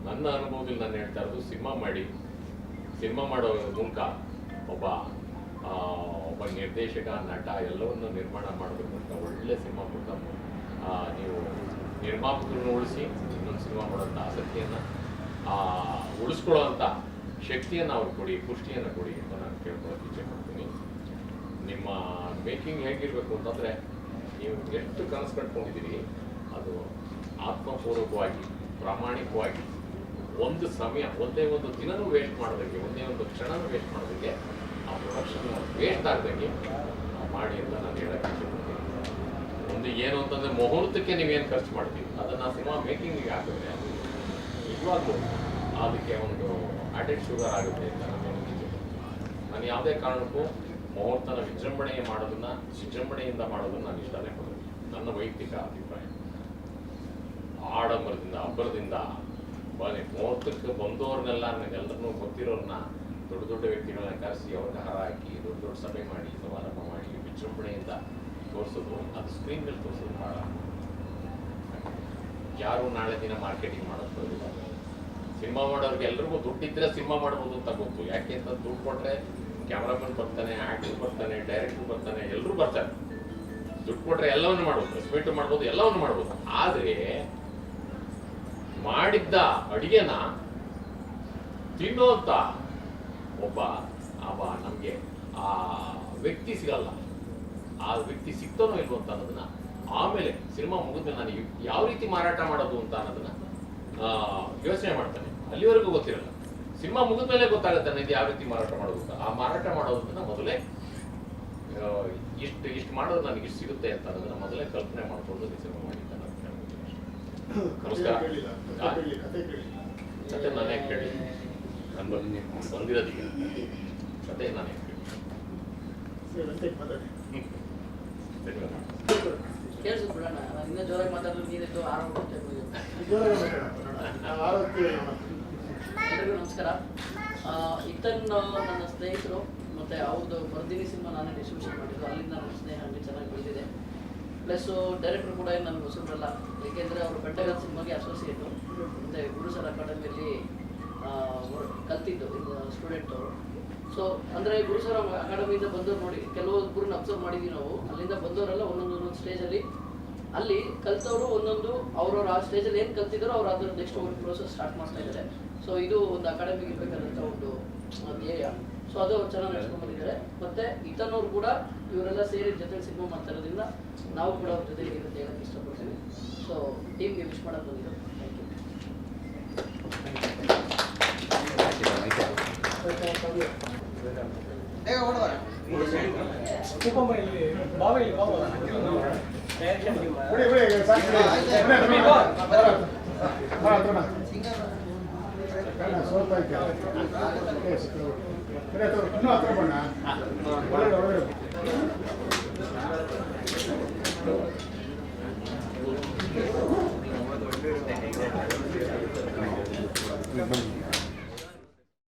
ನನ್ನ ಅನುಭವದಲ್ಲಿ ನಾನು ಹೇಳ್ತಾ ಇರೋದು ಸಿನಿಮಾ ಮಾಡಿ. ಸಿನಿಮಾ ಮಾಡೋ ಮೂಲಕ ಒಬ್ಬ ಒಬ್ಬ ನಿರ್ದೇಶಕ ನಟ ಎಲ್ಲವನ್ನು ನಿರ್ಮಾಣ ಮಾಡಬೇಕು ಅಂತ ಒಳ್ಳೆ ಸಿನಿಮಾ ಆ, ನೀವು ನಿರ್ಮಾಪಕರನ್ನು ಉಳಿಸಿ ಇನ್ನೊಂದು ಸಿನಿಮಾ ಮಾಡೋಂಥ ಆಸಕ್ತಿಯನ್ನು ಉಳಿಸ್ಕೊಳ್ಳೋವಂಥ ಶಕ್ತಿಯನ್ನು ಅವ್ರು ಕೊಡಿ ಪುಷ್ಟಿಯನ್ನು ಕೊಡಿ ಅಂತ ನಾನು ಕೇಳ್ಕೊಳ್ಳೋಕೆ ಇಚ್ಛೆ ಮಾಡ್ತೀನಿ ನಿಮ್ಮ ಮೇಕಿಂಗ್ ಹೇಗಿರಬೇಕು ಅಂತಂದರೆ ನೀವು ಎಷ್ಟು ಕನಸು ಕಟ್ಕೊಂಡಿದ್ದೀರಿ ಅದು ಆತ್ಮಪೂರ್ವಕವಾಗಿ ಪ್ರಾಮಾಣಿಕವಾಗಿ ಒಂದು ಸಮಯ, ಒಂದೇ ಒಂದು ದಿನನೂ ವೇಸ್ಟ್ ಮಾಡೋದಕ್ಕೆ, ಒಂದೇ ಒಂದು ಕ್ಷಣನೂ ವೇಸ್ಟ್ ಮಾಡೋದಕ್ಕೆ ಆ ಪ್ರೊಡಕ್ಷನ್ ವೇಸ್ಟ್ ಆಗ್ದಂಗೆ ಮಾಡಿ ಅಂತ ನಾನು ಹೇಳಕ್ಕೆ ಒಂದು ಏನು ಅಂತಂದ್ರೆ ಮುಹೂರ್ತಕ್ಕೆ ನೀವೇನು ಖರ್ಚು ಮಾಡ್ತೀವಿ ಅದನ್ನು ಸಿನಿಮಾ ಮೇಕಿಂಗಿಗೆ ಹಾಕಿದ್ರೆ ನಿಜವಾಗ್ಲೂ ಅದಕ್ಕೆ ಒಂದು ಆಡೆಡ್ ಶುಗರ್ ಆಗುತ್ತೆ ಅಂತ ನಾನು ನಾನು ಯಾವುದೇ ಕಾರಣಕ್ಕೂ ಮುಹೂರ್ತನ ವಿಜೃಂಭಣೆ ಮಾಡೋದನ್ನ, ವಿಜೃಂಭಣೆಯಿಂದ ಮಾಡೋದನ್ನ ನಾನು ಇಷ್ಟನೇ ಪಡೋದು ನನ್ನ ವೈಯಕ್ತಿಕ ಅಭಿಪ್ರಾಯ. ಆಡಂಬರದಿಂದ ಅಬ್ಬರದಿಂದ ಬನ್ನಿ, ಮೂವತ್ತಕ್ಕೆ ಬಂದವ್ರನ್ನೆಲ್ಲ ನನಗೆಲ್ಲರನ್ನೂ ಗೊತ್ತಿರೋರನ್ನ ದೊಡ್ಡ ದೊಡ್ಡ ವ್ಯಕ್ತಿಗಳನ್ನ ಕರೆಸಿ ಅವ್ರಿಗೆ ಹಾರ ಹಾಕಿ, ದೊಡ್ಡ ದೊಡ್ಡ ಸಭೆ ಮಾಡಿ, ಸಮಾರಂಭ ಮಾಡಿ, ವಿಜೃಂಭಣೆಯಿಂದ ತೋರಿಸೋದು. ಅದು ಸ್ಕ್ರೀನ್ ಮೇಲೆ ತೋರಿಸೋದು ಭಾಳ ಯಾರು ನಾಳೆ ದಿನ ಮಾರ್ಕೆಟಿಂಗ್ ಮಾಡೋದು ಸಿನಿಮಾ ಮಾಡೋರಿಗೆ ಎಲ್ರಿಗೂ ದುಡ್ಡಿದ್ರೆ ಸಿನಿಮಾ ಮಾಡ್ಬೋದು ಅಂತ ಗೊತ್ತು. ಯಾಕೆ ಅಂತ ದುಡ್ಡು ಕೊಟ್ಟರೆ ಕ್ಯಾಮ್ರಾಮನ್ ಬರ್ತಾನೆ ಆ್ಯಕ್ಟರ್ ಬರ್ತಾನೆ ಡೈರೆಕ್ಟರ್ ಬರ್ತಾನೆ ಎಲ್ಲರೂ ಬರ್ತಾರೆ. ದುಡ್ಡು ಕೊಟ್ಟರೆ ಎಲ್ಲವನ್ನು ಮಾಡ್ಬೋದು ಸ್ವೀಟು ಮಾಡ್ಬೋದು, ಎಲ್ಲವನ್ನು ಮಾಡ್ಬೋದು. ಆದರೆ ಮಾಡಿದ್ದ ಅಡಿಗೆನ ತಿನ್ನೋಂತ ಒಬ್ಬ, ಅವ ನಮಗೆ ಆ ವ್ಯಕ್ತಿ ಸಿಗಲ್ಲ. ಆ ವ್ಯಕ್ತಿ ಸಿಗ್ತಾನೋ ಇಲ್ವೋ ಅಂತ ಅನ್ನೋದನ್ನ ಆಮೇಲೆ ಸಿನಿಮಾ ಮುಗಿದ್ಮೇಲೆ ನಾನು ಯಾವ ರೀತಿ ಮಾರಾಟ ಮಾಡೋದು ಅಂತ ಅನ್ನೋದನ್ನ ಯೋಚನೆ ಮಾಡ್ತಾನೆ. ಅಲ್ಲಿವರೆಗೂ ಗೊತ್ತಿರಲ್ಲ. ಸಿನಿಮಾ ಮುಗಿದ್ಮೇಲೆ ಗೊತ್ತಾಗುತ್ತೆ ನನಗೆ ಯಾವ ರೀತಿ ಮಾರಾಟ ಮಾಡೋದು ಅಂತ. ಆ ಮಾರಾಟ ಮಾಡೋದನ್ನ ಮೊದಲೇ ಇಷ್ಟು ಇಷ್ಟು ಮಾಡೋದು ನನಗೆ ಇಷ್ಟು ಸಿಗುತ್ತೆ ಅಂತ ಅನ್ನೋದನ್ನ ಮೊದಲೇ ಕಲ್ಪನೆ ಮಾಡ್ಕೊಂಡು ಸಿನಿಮಾ ಮಾಡಿದ್ದೆ ನಾನು. ಹೇಳ್ಬೋದು ಅಷ್ಟೇ. ನಮಸ್ಕಾರ? ಕತೆ ಕೇಳಿ. ನಾನೇ ಕೇಳಿ. ನಾನು ಬಂದಿರೋದೀಗ ಕತೆ ನಾನೇ ಕೇಳಿ ನಮಸ್ಕಾರ. ಇತನ್ ನನ್ನ ಸ್ನೇಹಿತರು ಮತ್ತೆ ಅವ್ರದ್ದು ಬರ್ದಿನಿ ಸಿನಿಮಾ ನಾನೇ ಡಿಸ್ಟ್ರಿಬ್ಯೂಷನ್ ಮಾಡಿದ್ದು. ಅಲ್ಲಿಂದ ನನ್ನ ಸ್ನೇಹ ಹಂಗೆ ಚೆನ್ನಾಗಿ ಬೆಳೆದಿದೆ. ಪ್ಲಸ್ಸು ಡೈರೆಕ್ಟರ್ ಕೂಡ ನನಗೆ ಹೊಸಬ್ರಲ್ಲ ಏಕೆಂದರೆ ಅವರು ಬೆಟ್ಟಗಲ್ ಸಿನಿಮಾಗೆ ಅಸೋಸಿಯೇಟು ಮತ್ತು ಗುರುಸರ ಅಕಾಡೆಮಿಯಲ್ಲಿ ಕಲ್ತಿದ್ದು ಸ್ಟೂಡೆಂಟ್ ಅವರು. ಸೊ ಅಂದರೆ ಗುರುಸರ ಅಕಾಡೆಮಿಯಿಂದ ಬಂದವ್ರು ನೋಡಿ ಕೆಲವೊಬ್ಬರನ್ನ ಅಬ್ಸರ್ವ್ ಮಾಡಿದ್ವಿ ನಾವು. ಅಲ್ಲಿಂದ ಬಂದವರೆಲ್ಲ ಒಂದೊಂದು ಒಂದೊಂದು ಸ್ಟೇಜಲ್ಲಿ ಅಲ್ಲಿ ಕಲ್ತವರು ಒಂದೊಂದು ಅವ್ರವ್ರ ಆ ಸ್ಟೇಜಲ್ಲಿ ಏನು ಕಲ್ತಿದ್ದಾರೋ ಅವ್ರು ಅದರ ನೆಕ್ಸ್ಟ್ ಒಂದು ಪ್ರೋಸೆಸ್ ಸ್ಟಾರ್ಟ್ ಮಾಡ್ತಾ ಇದ್ದಾರೆ ಸೊ ಇದು ಒಂದು ಅಕಾಡೆಮಿಗೆ ಇರಬೇಕಾದಂಥ ಒಂದು ಧ್ಯೇಯ. ಸೊ ಅದು ಅವ್ರು ಚೆನ್ನಾಗಿ ನಡ್ಸ್ಕೊಂಡು ಬಂದಿದ್ದಾರೆ ಮತ್ತೆ ಇತನವ್ರು ಕೂಡ ಇವರೆಲ್ಲ ಸೇರಿ ಜೊತೆ ಸಿನಿಮಾ ಮಾಡ್ತಾ ಇರೋದ್ರಿಂದ ನಾವು ಕೂಡ ಅವ್ರ ಜೊತೆ ಇರುತ್ತೆ ಹೇಳಕ್ಕೆ ಇಷ್ಟಪಡ್ತೀವಿ. ಸೊ ಟೀಮ್ಗೆ ವಿಶ್ ಮಾಡಕ್ಕೆ ಬಂದಿರೋ ಥ್ಯಾಂಕ್ ಯು ಉಪಮ ಇಲ್ಲಿ ಬಾವ ಇಲ್ಲಿ ಬಾವ ಬಿಡಿ